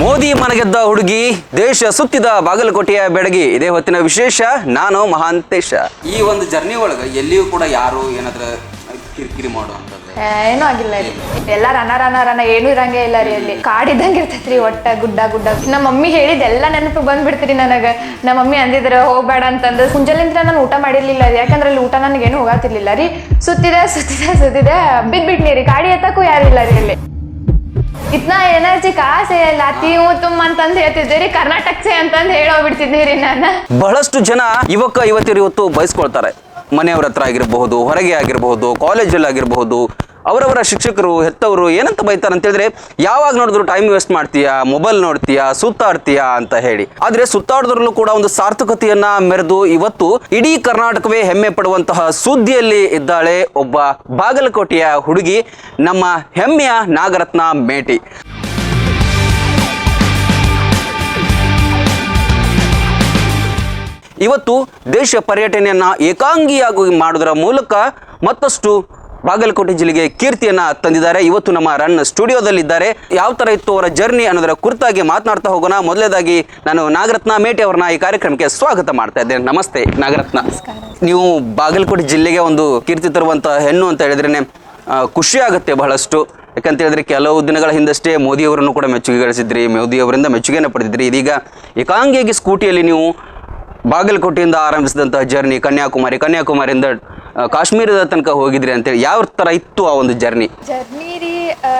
ಮೋದಿ ಮನಗೆದ್ದ ಹುಡುಗಿ ದೇಶ ಸುತ್ತಿದ ಬಾಗಲಕೋಟೆಯ ಬೆಡಗಿ. ಇದೇ ಹೊತ್ತಿನ ವಿಶೇಷ ನಾನು ಮಹಾಂತೇಶ. ಈ ಒಂದು ಜರ್ನಿ ಒಳಗೆ ಎಲ್ಲಿಯೂ ಕೂಡ ಯಾರು ಏನಾದ್ರ ಕಿರಿಕಿರಿ ಮಾಡುವಂಥದ್ದು? ಏನೂ ಆಗಿಲ್ಲ ರೀ. ಎಲ್ಲ ರನ ರನ ರನ ಏನೂ ಇರಂಗೇ ಇಲ್ಲ ರೀ ಅಲ್ಲಿ. ಕಾಡಿದಂಗೆ ಇರ್ತೈತ್ರಿ ಒಟ್ಟ ಗುಡ್ಡ ಗುಡ್ಡ. ನಮ್ಮ ಮಮ್ಮಿ ಹೇಳಿದ ಎಲ್ಲ ನೆನಪು ಬಂದ್ಬಿಡ್ತೀರಿ ನನಗೆ. ನಮ್ಮ ಮಮ್ಮಿ ಅಂದಿದ್ರ ಹೋಗ್ಬೇಡ ಅಂತಂದು. ಮುಂಜಾಲಿಂದ ನಾನು ಊಟ ಮಾಡಿರ್ಲಿಲ್ಲ ರೀ. ಯಾಕಂದ್ರೆ ಅಲ್ಲಿ ಊಟ ನನಗೇನು ಹೋಗಾತಿರ್ಲಿಲ್ಲ ರೀ. ಸುತ್ತಿದೆ ಸುತ್ತಿದೆ ಸುತ್ತಿದೆ ಬಿದ್ಬಿಟ್ನಿ ರೀ. ಗಾಡಿ ಎತ್ತಕ್ಕೂ ಯಾರು ಇಲ್ಲ ರೀ ಅಲ್ಲಿ. ಇತ್ನಾ ಎನರ್ಜಿ ಕಾಸೆ ಇಲ್ಲ, ತೀವು ತುಮ್ ಅಂತಂದ್ ಹೇಳ್ತಿದ್ದೀರಿ ಕರ್ನಾಟಕ ಸೇ ಅಂತಂದು ಹೇಳೋಗ್ಬಿಡ್ತಿದ್ದೆ ರೀ ನಾನು. ಬಹಳಷ್ಟು ಜನ ಯುವಕ ಯುವತಿಯರು ಇವತ್ತು ಬಯಸ್ಕೊಳ್ತಾರೆ. ಮನೆಯವರ ಹತ್ರ ಆಗಿರಬಹುದು, ಹೊರಗೆ ಆಗಿರಬಹುದು ಕಾಲೇಜಲ್ಲಿ ಆಗಿರಬಹುದು, ಅವರವರ ಶಿಕ್ಷಕರು, ಹೆತ್ತವರು ಏನಂತ ಬೈತಾರೆ ಅಂತ ಹೇಳಿದ್ರೆ, ಯಾವಾಗ ನೋಡಿದ್ರು ಟೈಮ್ ವೇಸ್ಟ್ ಮಾಡ್ತೀಯಾ ಮೊಬೈಲ್ ನೋಡ್ತೀಯಾ, ಸುತ್ತಾಡ್ತೀಯಾ ಅಂತ ಹೇಳಿ. ಆದ್ರೆ ಸುತ್ತಾಡೋದ್ರಲ್ಲೂ ಕೂಡ ಒಂದು ಸಾರ್ಥಕತೆಯನ್ನ ಮೆರೆದು ಇವತ್ತು ಇಡೀ ಕರ್ನಾಟಕವೇ ಹೆಮ್ಮೆ ಪಡುವಂತಹ ಸುದ್ದಿಯಲ್ಲಿ ಇದ್ದಾಳೆ ಒಬ್ಬ ಬಾಗಲಕೋಟೆಯ ಹುಡುಗಿ, ನಮ್ಮ ಹೆಮ್ಮೆಯ ನಾಗರತ್ನ ಮೇಟಿ. ಇವತ್ತು ದೇಶ ಪರ್ಯಟನೆಯನ್ನು ಏಕಾಂಗಿಯಾಗಿ ಮಾಡೋದರ ಮೂಲಕ ಮತ್ತಷ್ಟು ಬಾಗಲಕೋಟೆ ಜಿಲ್ಲೆಗೆ ಕೀರ್ತಿಯನ್ನ ತಂದಿದ್ದಾರೆ. ಇವತ್ತು ನಮ್ಮ ರನ್ ಸ್ಟುಡಿಯೋದಲ್ಲಿದ್ದಾರೆ. ಯಾವ ಥರ ಇತ್ತು ಅವರ ಜರ್ನಿ ಅನ್ನೋದರ ಕುರಿತಾಗಿ ಮಾತನಾಡ್ತಾ ಹೋಗೋಣ. ಮೊದಲೇದಾಗಿ ನಾನು ನಾಗರತ್ನ ಮೇಟೆ ಅವರನ್ನ ಈ ಕಾರ್ಯಕ್ರಮಕ್ಕೆ ಸ್ವಾಗತ ಮಾಡ್ತಾ ಇದ್ದೇನೆ. ನಮಸ್ತೆ ನಾಗರತ್ನ. ನೀವು ಬಾಗಲಕೋಟೆ ಜಿಲ್ಲೆಗೆ ಒಂದು ಕೀರ್ತಿ ತರುವಂಥ ಹೆಣ್ಣು ಅಂತ ಹೇಳಿದ್ರೇನೆ ಖುಷಿಯಾಗುತ್ತೆ ಖುಷಿ ಆಗುತ್ತೆ ಬಹಳಷ್ಟು. ಯಾಕಂತ ಹೇಳಿದ್ರೆ ಕೆಲವು ದಿನಗಳ ಹಿಂದಷ್ಟೇ ಮೋದಿಯವರನ್ನು ಕೂಡ ಮೆಚ್ಚುಗೆ ಗಳಿಸಿದ್ರಿ ಮೋದಿಯವರಿಂದ ಮೆಚ್ಚುಗೆಯನ್ನು ಪಡೆದಿದ್ರಿ. ಇದೀಗ ಏಕಾಂಗಿಯಾಗಿ ಸ್ಕೂಟಿಯಲ್ಲಿ ನೀವು ಬಾಗಲಕೋಟೆಯಿಂದ ಆರಂಭಿಸಿದಂತಹ ಜರ್ನಿ ಕನ್ಯಾಕುಮಾರಿ. ಕನ್ಯಾಕುಮಾರಿಯಿಂದ ಕಾಶ್ಮೀರದ ತನಕ ಹೋಗಿದ್ರಿ ಅಂತೇಳಿ ಯಾವ ತರ ಇತ್ತು ಆ ಒಂದು ಜರ್ನಿ? ಜರ್ನಿ ರೀ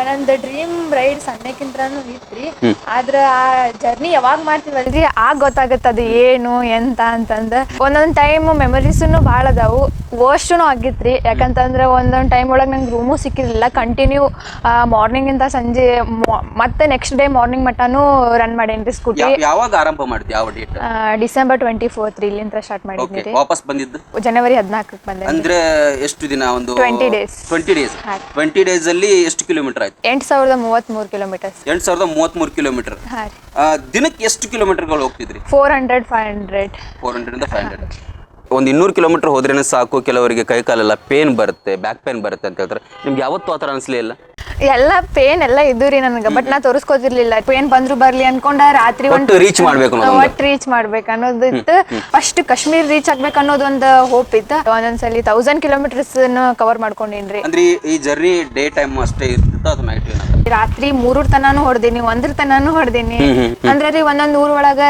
ನಂದು ಡ್ರೀಮ್ ರೈಡ್ ಸಣ್ಣಕ್ಕಿಂತನೂ ಇತ್ರಿ. ಆದ್ರ ಆ ಜರ್ನಿ ಯಾವಾಗ ಮಾಡ್ತೀವಲ್ರಿ ಆಗ ಗೊತ್ತಾಗತ್ತ ಅದು ಏನು ಎಂತ ಅಂತಂದ. ಒಂದೊಂದ್ ಟೈಮ್ ಮೆಮೊರೀಸ್ನು ಭಾಳ ಅದಾವು. ವರ್ಸ್ಟುನು ಆಗಿತ್ರಿ. ಯಾಕಂತಂದ್ರೆ ಒಂದೊಂದ್ ಟೈಮ್ ಒಳಗೆ ನಂಗೆ ರೂಮು ಸಿಕ್ಕಿರಲಿಲ್ಲ. ಕಂಟಿನ್ಯೂ ಮಾರ್ನಿಂಗ್ ಇಂದ ಸಂಜೆ ಮತ್ತೆ ನೆಕ್ಸ್ಟ್ ಡೇ ಮಾರ್ನಿಂಗ್ ಮಟನೂ ರನ್ ಮಾಡೇನ್ರಿ ಸ್ಕೂಟಿ ಯಾವ- ಯಾವಾಗ ಆರಂಭ ಮಾಡಿದ್ವಿ ಯಾವ ಡೇಟ್ ಡಿಸೆಂಬರ್ ಟ್ವೆಂಟಿ ಫೋರ್ತ್ ಇಲ್ಲಿಂದ ಸ್ಟಾರ್ಟ್ ಮಾಡಿದ್ವಿ ವಾಪಸ್ ಬಂದಿದ್ದು? ಜನವರಿ ಹದಿನಾಲ್ಕಕ್ಕೆ ಬಂದೆ ಅಂದ್ರೆ ಎಷ್ಟು ದಿನ? ಒಂದು 20 days. Twenty days. Twenty days ಅಲ್ಲಿ ಎಷ್ಟು ಕಿಲೋಮೀಟರ್ ಆಯ್ತು? ಎಂಟು ಸಾವಿರದ ಮೂವತ್ತ್ಮೂರು ಕಿಲೋಮೀಟರ್ ಎಂಟು ಸಾವಿರದ ಮೂವತ್ಮೂರು ಕಿಲೋಮೀಟರ್ ಹಾಂ ರೀ ದಿನಕ್ಕೆ ಎಷ್ಟು ಕಿಲೋಮೀಟರ್ಗಳು ಹೋಗ್ತಿದ್ರಿ? Four hundred five hundred four hundred ಇಂದ ಫೈವ್ ಹಂಡ್ರೆಡ್ ಒಂದು ಇನ್ನೂರು ಕಿಲೋಮೀಟರ್ ಹೋದ್ರೇನೆ ಸಾಕು ಕೆಲವರಿಗೆ ಕೈ ಕಾಲೆಲ್ಲ ಪೇನ್ ಬರುತ್ತೆ ಬ್ಯಾಕ್ ಪೇನ್ ಬರುತ್ತೆ ಅಂತ ಹೇಳ್ತಾರೆ. ನಿಮ್ಗೆ ಯಾವತ್ತೂ ಆ ಥರ ಅನಿಸ್ಲೇ ಇಲ್ಲ? ಎಲ್ಲ ಪೇನ್ ಎಲ್ಲ ಇದ್ದು ರೀ ನನಗೆ ಬಟ್ ನಾ ತೋರಿಸ್ಕೋತಿರ್ಲಿಲ್ಲ. ಪೇನ್ ಬಂದ್ರು ಬರ್ಲಿ ಅನ್ಕೊಂಡ ರಾತ್ರಿ ಒಂದು ರೀಚ್ ಮಾಡ್ಬೇಕು. ಒಟ್ಟು ರೀಚ್ ಮಾಡ್ಬೇಕು ಅನ್ನೋದು ಇತ್ತು ಫಸ್ಟ್ ಕಾಶ್ಮೀರ್ ರೀಚ್ ಆಗ್ಬೇಕು ಅನ್ನೋದು ಒಂದು ಹೋಪ್ ಇತ್ತು. ಒಂದೊಂದ್ಸಲಿ ತೌಸಂಡ್ ಕಿಲೋಮೀಟರ್ಸ್ ಕವರ್ ಮಾಡ್ಕೊಂಡಿನ್ರಿ ಅಂದ್ರೆ ಈ- ಜರ್ನಿ ಡೇ ಟೈಮ್ ಅಷ್ಟೇ ರಾತ್ರಿ ಮೂರೂರ್ ತನಾನು ಹೊಡ್ದೀನಿ ಒಂದ್ರ ತನಾನು ಹೊಡ್ದೀನಿ. ಅಂದ್ರೆ ರೀ ಒಂದೊಂದ್ ಊರ್ ಒಳಗ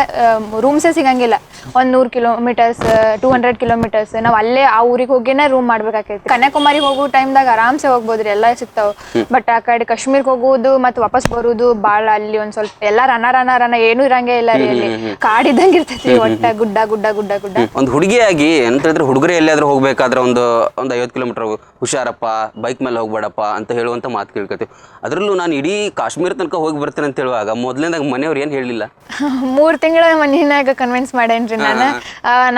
ರೂಮ್ಸೇ ಸಿಗಂಗಿಲ್ಲ. ಒಂದ್ ನೂರು ಕಿಲೋಮೀಟರ್ಸ್ ಟೂ ಹಂಡ್ರೆಡ್ ಕಿಲೋಮೀಟರ್ಸ್ ನಾವ್ ಅಲ್ಲೇ ಆ ಊರಿಗೆ ಹೋಗಿನೇ ರೂಮ್ ಮಾಡ್ಬೇಕಾಕೈತಿ. ಕನ್ಯಾಕುಮಾರಿ ಹೋಗೋ ಟೈಮ್ದಾಗ ಆರಾಮ್ಸೆ ಹೋಗ್ಬೋದ್ರಿ ಎಲ್ಲ ಸಿಗ್ತಾವ. ಬಟ್ ಆ ಕಡೆ ಕಾಶ್ಮೀರ್ಗೆ ಹೋಗೋದು ಮತ್ತೆ ವಾಪಸ್ ಬರೋದು ಬಾಳ ಅಲ್ಲಿ ಒಂದ್ ಸ್ವಲ್ಪ ಎಲ್ಲ ರನ ರನ ರನ ಏನೂ ಇರಂಗೇ ಇಲ್ಲ ರೀ ಅಲ್ಲಿ. ಕಾಡಿದಂಗ ಇರ್ತೈತಿ ಒಟ್ಟ ಗುಡ್ಡ ಗುಡ್ಡ ಗುಡ್ಡ ಗುಡ್ಡ. ಒಂದು ಹುಡುಗಿಯಾಗಿ ಎಂತ ಹೇಳಿದ್ರೆ ಹುಡುಗರು ಎಲ್ಲಿಯಾದ್ರೂ ಹೋಗ್ಬೇಕಾದ್ರೆ ಒಂದು ಒಂದು ಐವತ್ತು ಕಿಲೋಮೀಟರ್ ಹುಷಾರಪ್ಪ ಬೈಕ್ ಮೇಲೆ ಹೋಗ್ಬೇಡಪ್ಪ ಅಂತ ಹೇಳುವಂತ ಮಾತು ಕೇಳ್ಕೊತೀವಿ ಅದರಲ್ಲೂ ನಾನು ಇಡೀ ಕಾಶ್ಮೀರ ತನಕ ಹೋಗಿ ಬರ್ತೇನೆ ಅಂತ ಹೇಳುವಾಗ ಮೊದಲನೇದಾಗ ಮನೆಯವ್ರು ಏನು ಹೇಳಿಲ್ಲ ಮೂರ್ ತಿಂಗಳ ಮನೆಯಾಗ ಕನ್ವಿನ್ಸ್ ಮಾಡೇನ್ರಿ. ನಾನು.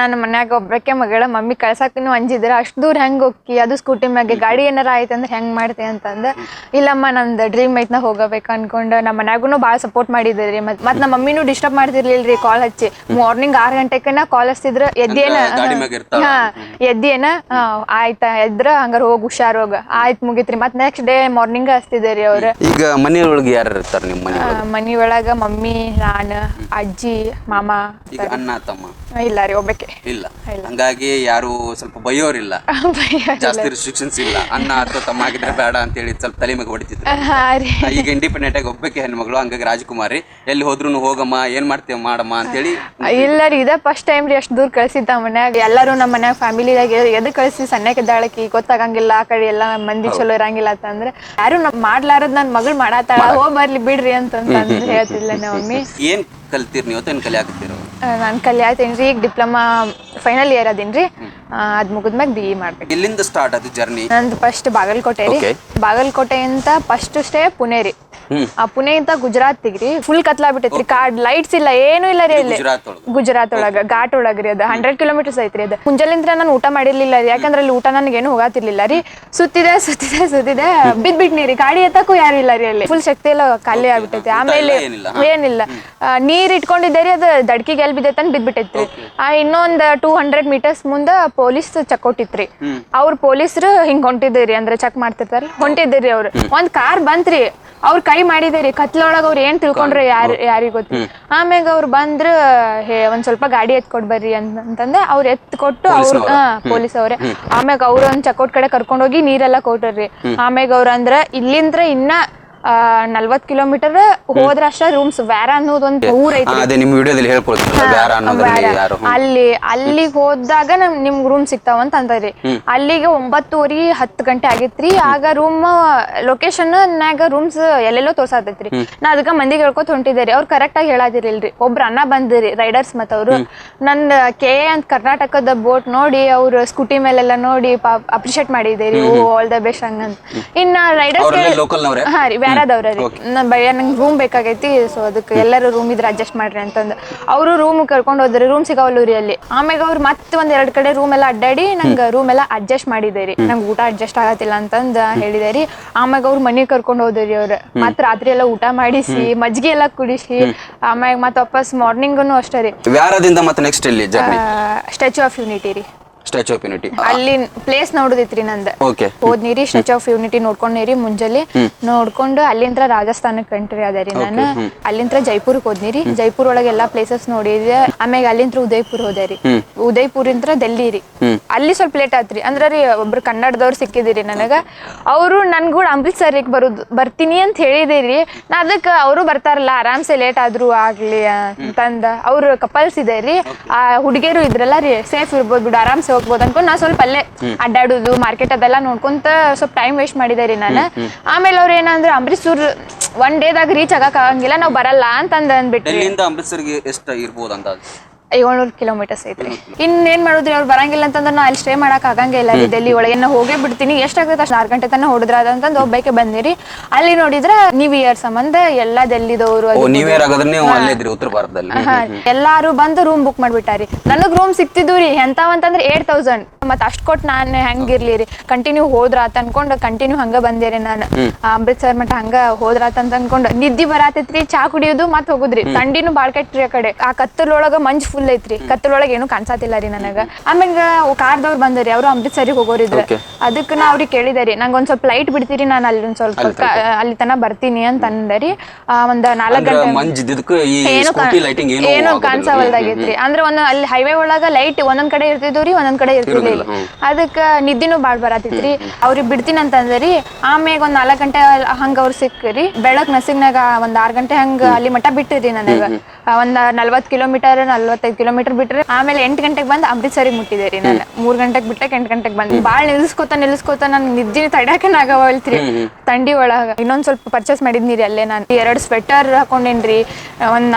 ನಾನು ಮನ್ಯಾಗ ಒಬ್ಬಕ್ಕೆ ಮಗಳ ಮಮ್ಮಿ ಕಳ್ಸಾಕನು ಅಂಜಿದ್ರ ಅಷ್ಟ್ ದೂರ ಹೆಂಗ್ ಹೋಗಿ ಅದು ಸ್ಕೂಟಿ ಮ್ಯಾಗೆ ಗಾಡಿ ಏನಾರ ಆಯ್ತು ಅಂದ್ರೆ ಹೆಂಗ್ ಮಾಡ್ತೆ ಅಂತಂದ ಇಲ್ಲಮ್ಮ ನಂದು ಡ್ರೀಮ್ ಐತ್ನ ಹೋಗಬೇಕು ಅನ್ಕೊಂಡು ನಮ್ಮ ಮನ್ಯಾಗೂ ಭಾಳ ಸಪೋರ್ಟ್ ಮಾಡಿದ್ರಿ. ಮತ್ ಮತ್ ನಮ್ಮ ಮಮ್ಮಿನೂ ಡಿಸ್ಟರ್ಬ್ ಮಾಡ್ತಿರ್ಲಿಲ್ರಿ ಕಾಲ್ ಹಚ್ಚಿ. ಮಾರ್ನಿಂಗ್ ಆರ್ ಗಂಟೆಕನ ಕಾಲ್ ಹಚ್ತಿದ್ರ ಎದ್ದೇನ. ಹಾ ಎದ್ದೇನ ಆಯ್ತಾ ಎದ್ರ ಹಂಗಾರ ಹೋಗಿ ಹುಷಾರ್ ಹೋಗ. ಆಯ್ತ್ ಮುಗಿತ್ರಿ. ಮತ್ ನೆಕ್ಸ್ಟ್ ಡೇ ಮಾರ್ನಿಂಗ್ ಹಚ್ತಿದ್ರಿ ಅವ್ರ. ಈಗ ಮನೆಯೊಳಗೆ ಯಾರು ಇರ್ತಾರೆ ನಿಮ್ಮ ಮನೆ ಒಳಗ ಮಮ್ಮಿ ನಾನು ಅಜ್ಜಿ ಮಾಮ ಅಣ್ಣ ತಮ್ಮ? ಇಲ್ಲ ರೀ ಒಬ್ಬಕ್ಕೆ. ಇಲ್ಲ. ಹಂಗಾಗಿ ಯಾರು ಸ್ವಲ್ಪ ಬೈಯೋರಿಲ್ಲ. ಜಾಸ್ತಿ ರಿಸ್ಟ್ರಿಕ್ಷನ್ಸ್ ಇಲ್ಲ. ಅಣ್ಣ ಅಥವಾ ತಮ್ಮ ಆಗಿದ್ರೆ ಬೇಡ ಅಂತ ಹೇಳಿ ಸ್ವಲ್ಪ ತಲೆ ಮೇಲೆ ಹೊಡಿತಿದ್ರು. ಹಾ ರೀ. ಈಗ ಇಂಡಿಪೆಂಡೆಂಟ್ ಆಗಿ ಒಬ್ಬಕ್ಕೆ ಹೆಣ್ಮಗಳು ಹಂಗಾಗಿ ರಾಜಕುಮಾರಿ ಎಲ್ಲಿ ಹೋದ್ರು ಹೋಗಮ್ಮ ಏನ್ ಮಾಡ್ತೇವ್ ಮಾಡಮ್ಮ ಅಂತೇಳಿ ಇಲ್ಲ ರೀ ಇದ ಫಸ್ಟ್ ಟೈಮ್ ರೀ ಅಷ್ಟು ದೂರ ಕಳ್ಸಿದ್ದ ಮನ್ಯಾಗ. ಎಲ್ಲರೂ ನಮ್ಮ ಮನ್ಯಾಗ ಫ್ಯಾಮಿಲಿದಾಗ ಎದು ಕಳ್ಸಿ ಸಣ್ಣಕ್ಕಿದ್ದಾಳಕಿ ಗೊತ್ತಾಗಂಗಿಲ್ಲ ಆ ಕಡೆ ಎಲ್ಲ ಮಂದಿ ಚಲೋ ಇರಂಗಿಲ್ಲ ಅಂತಂದ್ರೆ ಯಾರು ನಮ್ ಮಾಡ್ಲಾರದ್ ನನ್ ಮಗಳು ಮಾಡಾತಾಳ ಹೋಗ್ ಬರ್ಲಿ ಬಿಡ್ರಿ ಅಂತಂದ್ರೆ ಹೇಳ್ತಿದ್ಲ ನಮ್ಮ ಮಮ್ಮಿ ಏನ್ ಕಲ್ತೀರಿ ನೀವು? ಏನು ಕಲಿಯಾಕತ್ತೀರ? ನಾನು ಕಲಿಯಾತೀನಿ ರೀ. ಈಗ ಡಿಪ್ಲೊಮಾ ಫೈನಲ್ ಇಯರ್ ಅದೇನ್ರಿ. ರೀ ಅದು ಮುಗಿದ್ಮ್ಯಾಗ ಬಿ ಇ ಮಾಡ್ಬೇಕು. ಎಲ್ಲಿಂದ ಸ್ಟಾರ್ಟ್ ಅದು ಜರ್ನಿ ನಂದು ಫಸ್ಟ್ ಬಾಗಲಕೋಟೆ ರೀ. ಬಾಗಲಕೋಟೆ ಅಂತ ಫಸ್ಟ್ ಸ್ಟೇ ಪುಣೆ ರೀ. ಆ ಪುಣೆಯಿಂದ ಗುಜರಾತ್ ರೀ ಫುಲ್ ಕತ್ಲಾಗ್ಬಿಟ್ಟೈತ್ರಿ ಕಾರ್ಡ್ ಲೈಟ್ಸ್ ಇಲ್ಲ ಏನು ಇಲ್ಲ ರೀ ಅಲ್ಲಿ. ಗುಜರಾತ್ ಒಳಗೆ. ಗುಜರಾತ್ ಒಳಗ ಘಾಟ್ ಒಳಗ ರೀ ಅದು. ಹಂಡ್ರೆಡ್ ಕಿಲೋಮೀಟರ್ಸ್ ಐತ್ರಿ ಅದು. ಮುಂಜಾಲಿಂದ ನಾನು ಊಟ ಮಾಡಿರ್ಲಿಲ್ಲ ರೀ. ಯಾಕಂದ್ರೆ ಅಲ್ಲಿ ಊಟ ಏನು ಹೋಗಾತಿರ್ಲಿಲ್ಲ ರೀ. ಸುತ್ತಿದೆ ಸುತ್ತಿದೆ ಸುತ್ತಿದೆ. ಬಿದ್ಬಿಟ್ನಿ ರೀ. ಗಾಡಿ ಎತ್ತಕ್ಕೂ ಯಾರು ಇಲ್ಲ ರೀ ಅಲ್ಲಿ. ಫುಲ್ ಶಕ್ತಿ ಎಲ್ಲ ಖಾಲಿ ಆಗ್ಬಿಟ್ಟೈತಿ. ಆಮೇಲೆ ಏನಿಲ್ಲ. ಏನಿಲ್ಲ. ಆ, ನೀರ್ ಇಟ್ಕೊಂಡಿದ್ದೆ ರೀ. ಅದು ದಡ್ಕಿಗೆ ಎಲ್ ಬಿದ್ದೈತೆ ಬಿದ್ಬಿಟ್ಟೈತ್ರಿ. ಆ ಇನ್ನೊಂದ್ ಟೂ ಹಂಡ್ರೆಡ್ ಮೀಟರ್ಸ್ ಮುಂದ ಪೊಲೀಸ್ ಚೆಕ್ ಕೊಟ್ಟಿತ್ರಿ ಅವ್ರ ಪೊಲೀಸರು ಹಿಂಗ್ ಹೊಂಟಿದ್ರಿ ಅಂದ್ರೆ ಚೆಕ್ ಮಾಡ್ತಿರ್ತಾರ? ಹೊಂಟಿದ್ರಿ ಅವ್ರು. ಒಂದ್ ಕಾರ್ ಬಂತ್ರಿ. ಅವ್ರ ಕೈ ಮಾಡಿದೇರಿ. ಕತ್ಲೊಳಗ ಅವ್ರ ಏನ್ ತಿಳ್ಕೊಂಡ್ರಿ ಯಾರ್ ಯಾರಿಗ್ ಗೊತ್ತಿ ಆಮ್ಯಾಗ ಅವ್ರು ಬಂದ್ರ ಹೇ ಒಂದ್ ಸ್ವಲ್ಪ ಗಾಡಿ ಎತ್ ಕೊಡ್ ಬರ್ರಿ ಅಂತ- ಅಂತಂದೆ ಅವ್ರ ಎತ್ ಕೊಟ್ಟು ಅವ್ರ. ಪೊಲೀಸ್ ಅವ್ರೆ. ಆಮ್ಯಾಗ ಅವ್ರ ಒಂದ್ ಚಕೋಟ್ ಕಡೆ ಕರ್ಕೊಂಡೋಗಿ ನೀರೆಲ್ಲ ಕೊಟ್ರಿ ಆಮ್ಯಾಗ ಅವ್ರ ಅಂದ್ರ ಇಲ್ಲಿಂದ್ರ ಇನ್ನ ನಲ್ವತ್ ಕಿಲೋಮೀಟರ್ ಹೋದ್ರ ಅಷ್ಟ ರೂಮ್ಸ್. ವ್ಯಾರ ಅನ್ನೋದು ಒಂದ್ ಊರ್ ಐತಿ ಅದೇ ವಿಡಿಯೋದಲ್ಲಿ ಅಲ್ಲಿ ಅಲ್ಲಿಗೆ ಹೋದಾಗ ನಮ್ ನಿಮ್ ರೂಮ್ ಸಿಗ್ತಾವ ಅಂತ ಅಂತದ್ರಿ ಅಲ್ಲಿಗೆ ಒಂಬತ್ತುವರಿ ಹತ್ತು ಗಂಟೆ ಆಗಿತ್ರಿ. ಆಗ ರೂಮ್ ಲೊಕೇಶನ್ ನಾಗ ರೂಮ್ಸ್ ಎಲ್ಲೆಲ್ಲೋ ತೋರ್ಸಾತೈತ್ರಿ. ನಾ ಅದಕ್ಕ ಮಂದಿಗೆ ಹೇಳ್ಕೊತ ಹೊಂಟಿದ್ದೆ ಅವ್ರು ಕರೆಕ್ಟ್ ಆಗಿ ಹೇಳಾದಿರಿಲ್ರಿ. ಒಬ್ರು ಅನ್ನ ಬಂದಿರಿ ರೈಡರ್ಸ್ ಮತ್ತ ಅವ್ರು. ನನ್ನ ಕೆ ಅಂತ ಕರ್ನಾಟಕದ ಬೋಟ್ ನೋಡಿ ಅವ್ರ ಸ್ಕೂಟಿ ಮೇಲೆಲ್ಲ ನೋಡಿ ಅಪ್ರಿಶಿಯೇಟ್ ಮಾಡಿದೇರಿ ಓ ಆಲ್ ದ ಬೆಸ್ಟ್ ಹಂಗಂತ. ಇನ್ನ ರೈಡರ್ಸ್ ಹಾ ರೀ ಬ್ಯಾರದವ್ರ ರೀ? ನಾನು ಭಯ ನಂಗೆ ರೂಮ್ ಬೇಕಾಗೈತಿ ಸೊ ಅದಕ್ಕೆ ಎಲ್ಲರೂ ರೂಮ್ ಇದ್ರೆ ಅಡ್ಜಸ್ಟ್ ಮಾಡ್ರಿ ಅಂತಂದು. ಅವರು ರೂಮ್ ಕರ್ಕೊಂಡು ಹೋದ್ರಿ ರೂಮ್ ಸಿಗಾವಲ್ಲು ರೀ ಅಲ್ಲಿ ಆಮ್ಯಾಗ ಅವ್ರು ಮತ್ತೆ ಒಂದ್ ಎರಡ್ ಕಡೆ ರೂಮ್ ಎಲ್ಲ ಅಡ್ಡಾಡಿ ನಂಗೆ ರೂಮ್ ಎಲ್ಲ ಅಡ್ಜಸ್ಟ್ ಮಾಡಿದೆ ರೀ. ನಂಗೆ ಊಟ ಅಡ್ಜಸ್ಟ್ ಆಗತ್ತಿಲ್ಲ ಅಂತಂದ ಹೇಳಿದೆ ರೀ. ಆಮ್ಯಾಗ ಅವ್ರು ಮನೆಗೆ ಕರ್ಕೊಂಡು ಹೋದ್ರಿ ಅವ್ರು. ಮತ್ತೆ ರಾತ್ರಿ ಎಲ್ಲ ಊಟ ಮಾಡಿಸಿ ಮಜ್ಜಿಗೆ ಎಲ್ಲ ಕುಡಿಸಿ ಆಮ್ಯಾಗ ಮತ್ತೆ ವಾಪಸ್ ಮಾರ್ನಿಂಗನು ಅಷ್ಟೇ ರೀ. ವ್ಯಾರದಿಂದ ಮತ್ತೆ ನೆಕ್ಸ್ಟ್ ಇಲ್ಲಿ ಸ್ಟ್ಯಾಚ್ಯೂ ಆಫ್ ಯೂನಿಟಿ ರೀ. ಸ್ಟ್ಯಾಚು ಆಫ್ ಯೂನಿಟಿ ಅಲ್ಲಿ ಪ್ಲೇಸ್ ನೋಡುದಿತ್ರಿ ನಂದ. ಓಕೆ ಹೋದ್ನಿರಿ ಸ್ಟ್ಯಾಚು ಆಫ್ ಯೂನಿಟಿ ನೋಡ್ಕೊಂಡ್ನಿರಿ ಮುಂಜಾನೆ. ನೋಡ್ಕೊಂಡು ಅಲ್ಲಿಂದ ರಾಜಸ್ಥಾನಕ್ ಕಂಟ್ರಿ ಅದ ರೀ ನಾನು. ಅಲ್ಲಿಂದ ಜೈಪುರ್ಗೆ ಹೋದ್ನಿರಿ. ಜೈಪುರ್ ಒಳಗೆ ಎಲ್ಲಾ ಪ್ಲೇಸಸ್ ನೋಡಿದ್ರಿ ಆಮ್ಯಾಗ ಅಲ್ಲಿಂದ ಉದಯ್ಪುರ್ ಹೋದ್ರಿ ರೀ. ಉದಯ್ಪುರ್ ಇಂತ್ರ ಡೆಲ್ಲಿ ರೀ. ಅಲ್ಲಿ ಸ್ವಲ್ಪ ಲೇಟ್ ಆತ್ರಿ. ಅಂದ್ರ ರೀ ಒಬ್ರು ಕನ್ನಡದವ್ರು ಸಿಕ್ಕಿದಿರಿ ನನಗ. ಅವರು ನನ್ ಕೂಡ ಅಮೃತ್ಸರಿಗೆ ಬರುದು ಬರ್ತೀನಿ ಅಂತ ಹೇಳಿದಿರಿ. ನಾ ಅದಕ್ಕೆ ಅವರು ಬರ್ತಾರಲ್ಲ ಆರಾಮ್ಸೆ ಲೇಟ್ ಆದ್ರೂ ಆಗ್ಲಿ ಅಂತಂದ. ಅವ್ರು ಕಪಲ್ಸ್ ಇದೆ ರೀ. ಆ ಹುಡುಗಿಯರು ಇದ್ರಲ್ಲ ರೀ ಸೇಫ್ ಇರ್ಬೋದು ಬಿಡು ಆರಾಮ್ಸೆ ಹೋಗ್ಬೋದು ಅನ್ಕೊಂಡು ನಾ ಸ್ವಲ್ಪ ಅಲ್ಲೇ ಅಡ್ಡಾಡುದು ಮಾರ್ಕೆಟ್ ಅದೆಲ್ಲ ನೋಡ್ಕೊಂತ ಸ್ವಲ್ಪ ಟೈಮ್ ವೇಸ್ಟ್ ಮಾಡಿದೆ ರೀ ನಾನು. ಆಮೇಲೆ ಅವ್ರು ಏನಂದ್ರೆ ಅಮೃತ್ಸೂರ್ ಒನ್ ಡೇದಾಗ ರೀಚ್ ಆಗಕ್ ಆಗಂಗಿಲ್ಲ ನಾವು ಬರಲ್ಲ ಅಂತ ಡೆಲ್ಲಿಯಿಂದ ಅಮೃತ್ಸರ್ಗೆ ಎಷ್ಟು ಇರ್ಬೋದು ಅಂತ ಏಳ್ನೂರು ಕಿಲೋಮೀಟರ್ಸ್ ಐತ್ರಿ. ಇನ್ನೇನ್ ಮಾಡುದ್ರಿ ಅವ್ರು ಬರಂಗಿಲ್ಲ ಅಂತಂದ್ರೆ ನಾ ಅಲ್ಲಿ ಸ್ಟೇ ಮಾಡಕ್ ಆಗಂಗಿಲ್ಲ ರೀ ಡೆಲ್ಲಿ ಒಳಗೆ ನಾ ಹೋಗೇ ಬಿಡ್ತೀನಿ. ಎಷ್ಟಾಗುತ್ತೆ ಅಷ್ಟು ಆರು ಗಂಟೆ ತನಕ ಹೊಡೆದ್ರ ಅದಂತಂದು ಒಬ್ಬಕ್ಕೆ ಬಂದಿರಿ. ಅಲ್ಲಿ ನೋಡಿದ್ರೆ ನ್ಯೂ ಇಯರ್ ಸಂಬಂಧ ಎಲ್ಲಾ ಡೆಲ್ಲಿದವರು ಓ ನೀವೇ ಆಗೋದ್ರೆ ನೀವು ಅಲ್ಲೇ ಇದ್ರಿ ಉತ್ತರ ಭಾರತದಲ್ಲಿ. ಎಲ್ಲಾರು ಬಂದು ರೂಮ್ ಬುಕ್ ಮಾಡ್ಬಿಟ್ಟಾರಿ. ನನಗ್ ರೂಮ್ ಸಿಕ್ತಿದ್ವು ರೀ ಎಂತಾವಂತಂದ್ರೆ ಏಟ್ ತೌಸಂಡ್ ಮತ್ ಅಷ್ಟ್ ಕೊಟ್ಟು ನಾನು ಹೆಂಗಿರ್ಲಿ ರೀ. ಕಂಟಿನ್ಯೂ ಹೋದ್ರ ಅಂತ ಅನ್ಕೊಂಡು ಕಂಟಿನ್ಯೂ ಹಂಗ ಬಂದೇರಿ ನಾನು. ಅಮೃತ್ಸರ್ ಮಟ್ಟ ಹಂಗ ಹೋದ್ರ ಅಂತ ಅನ್ಕೊಂಡು ನಿದ್ದಿ ಬರಾತೈತ್ರಿ ಚಾ ಕುಡಿಯೋದು ಮತ್ತೆ ಹೋಗುದ್ರಿ. ಥಂಡಿನೂ ಬಾಳ್ ಆ ಕಡೆ. ಆ ಕತ್ತಲೊಳಗ ಮಂಜ್ ಫುಲ್ ಐತ್ರಿ. ಕತ್ತಲೊಳಗೆ ಏನು ಕಾಣಿಸತಿಲ್ಲ ರೀ ನನಗ. ಆಮೇಲೆ ಕಾರ್ದವ್ರು ಬಂದರಿ ಅವ್ರು ಅಮೃತ್ಸರಿಗೆ ಹೋಗೋರಿದ್ರ. ಅದಕ್ಕೆ ನಾ ಅವ್ರಿಗೆ ಕೇಳಿದೆ ರೀ ನಂಗೆ ಒಂದ್ ಸ್ವಲ್ಪ ಲೈಟ್ ಬಿಡ್ತೀರಿ ನಾನು ಅಲ್ಲಿ ಒಂದ್ ಸ್ವಲ್ಪ ಕ- ಅಲ್ಲಿ ತನ ಬರ್ತೀನಿ ಅಂತ ಅಂದರಿ ಒಂದ್ ನಾಲ್ಕು ಗಂಟೆ ಈ ಏನು ಸ್ಕೂಟಿ ಲೈಟಿಂಗ್ ಏನು. ಕಾಣಿಸವಲ್ದಾಗೈತ್ರಿ. ಅಂದ್ರೆ ಒಂದ್ ಅಲ್ಲಿ ಹೈವೇ ಒಳಗ ಲೈಟ್ ಒಂದೊಂದ್ ಕಡೆ ಇರ್ತಿದ್ವು ರೀ ಒಂದೊಂದ್ ಕಡೆ ಇರ್ತಿರ್ಲಿಲ್ಲ. ಅದಕ್ಕ ನಿದ್ದಿನೂ ಬಾಳ್ ಬರತಿತ್ರಿ. ಅವ್ರಿಗೆ ಬಿಡ್ತೀನಿ ಅಂತ ಅಂದ್ರಿ ಆಮ್ಯಾಗ ಒಂದ್ ನಾಲ್ಕ್ ಗಂಟೆ ಹಂಗ ಅವ್ರು ಸಿಕ್ಕರಿ ಬೆಳಕ್ ನಸಿಗ್ನಾಗ ಒಂದ್ ಆರ್ ಗಂಟೆ ಹಂಗ ಅಲ್ಲಿ ಮಠ ಬಿಟ್ಟಿರಿ ನನಗ. ಒಂದ್ ನಲ್ವತ್ ಕಿಲೋಮೀಟರ್ ನಲ್ವತ್ತೈದು ಕಿಲೋಮೀಟರ್ ಬಿಟ್ರಿ ಆಮೇಲೆ ಎಂಟ್ ಗಂಟೆಗೆ ಬಂದ್ ಅಮೃತ್ಸರಿಗೆ ಮುಟ್ಟಿದೆ ರೀ ನಾನು. ಮೂರ್ ಗಂಟೆಗೆ ಬಿಟ್ಟಕ್ಕೆ ಎಂಟ್ ಗಂಟೆಗೆ ಬಂದ್. ಬಾಳ್ ನಿಲ್ಸ್ಕೊತ ನಿಲ್ಸ್ಕೊತ ನನ್ ನಿದ್ದಿನ ತಡ್ಯಾಕನ ಆಗವಲ್ತ್ರಿ ತಂಡಿ ಒಳಗ. ಇನ್ನೊಂದ್ ಸ್ವಲ್ಪ ಪರ್ಚೇಸ್ ಮಾಡಿದ್ನಿ ರೀ ಅಲ್ಲೇ ನಾನು. ಎರಡ್ ಸ್ವೆಟರ್ ಹಾಕೊಂಡೇನ್ರಿ. ಒಂದ್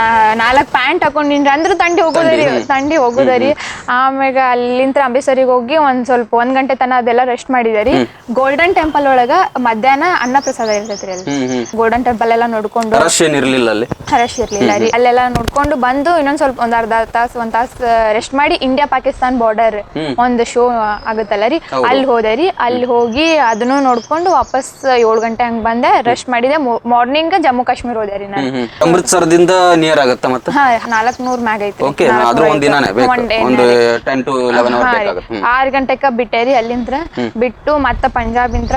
ನಾಲ್ಕು ಪ್ಯಾಂಟ್ ಹಾಕೊಂಡಿನ್ರಿ. ಅಂದ್ರೆ ತಂಡಿ ಹೋಗೋದ್ರಿ ತಂಡಿ ಹೋಗೋದರಿ ಆಮ್ಯಾಗ ಅಲ್ಲಿಂದ ಅಂಬೇಸರಿಗೆ ಹೋಗಿ ಒಂದ್ ಸ್ವಲ್ಪ ಒಂದ್ ಗಂಟೆ ತನ ಅದೆಲ್ಲ ರೆಸ್ಟ್ ಮಾಡಿದಾರಿ ಗೋಲ್ಡನ್ ಟೆಂಪಲ್ ಒಳಗ ಮಧ್ಯಾಹ್ನ ಅನ್ನ ಪ್ರಸಾದ ಇರ್ತೈತ್ರಿ ಅಲ್ಲಿ. ಗೋಲ್ಡನ್ ಟೆಂಪಲ್ ಎಲ್ಲ ನೋಡ್ಕೊಂಡು ರಶ್ ಅಲ್ಲಿ? ರಶ್ ಇರ್ಲಿಲ್ಲ ರೀ. ಅಲ್ಲೆಲ್ಲ ನೋಡ್ಕೊಂಡು ಬಂದು ಇನ್ನೊಂದ್ ಸ್ವಲ್ಪ ಒಂದ್ ಅರ್ಧ ತಾಸು ಒಂದ್ ತಾಸ್ ರೆಸ್ಟ್ ಮಾಡಿ ಇಂಡಿಯಾ ಪಾಕಿಸ್ತಾನ್ ಬಾರ್ಡರ್ ಒಂದ್ ಶೋ ಆಗುತ್ತಲ್ಲ ರೀ? ಅಲ್ಲಿ ಹೋದೆ ರೀ. ಅಲ್ಲಿ ಹೋಗಿ ಅದನ್ನು ನೋಡ್ಕೊಂಡು ವಾಪಸ್ ಏಳು ಗಂಟೆ ಹಂಗ್ ಬಂದೆ. ರೆಸ್ಟ್ ಮಾಡಿದೆ. ಮಾರ್ನಿಂಗ್ ಜಮ್ಮು ಕಾಶ್ಮೀರ್ ಹೋದೆ ರೀ ನಾನು. ಅಮೃತ್ಸರದಿಂದ ನಿಯರ್ ಆಗುತ್ತೆ ಮತ್ತೆ? ಹಾ ನಾಲ್ಕ್ ನೂರ್ ಮ್ಯಾಗ ಐತಿ. ಆರ್ ಗಂಟೆಕ ಬಿಟ್ಟೆ ರೀ ಅಲ್ಲಿಂದ್ರ. ಬಿಟ್ಟು ಮತ್ತ ಪಂಜಾಬ್ ಇಂತ್ರ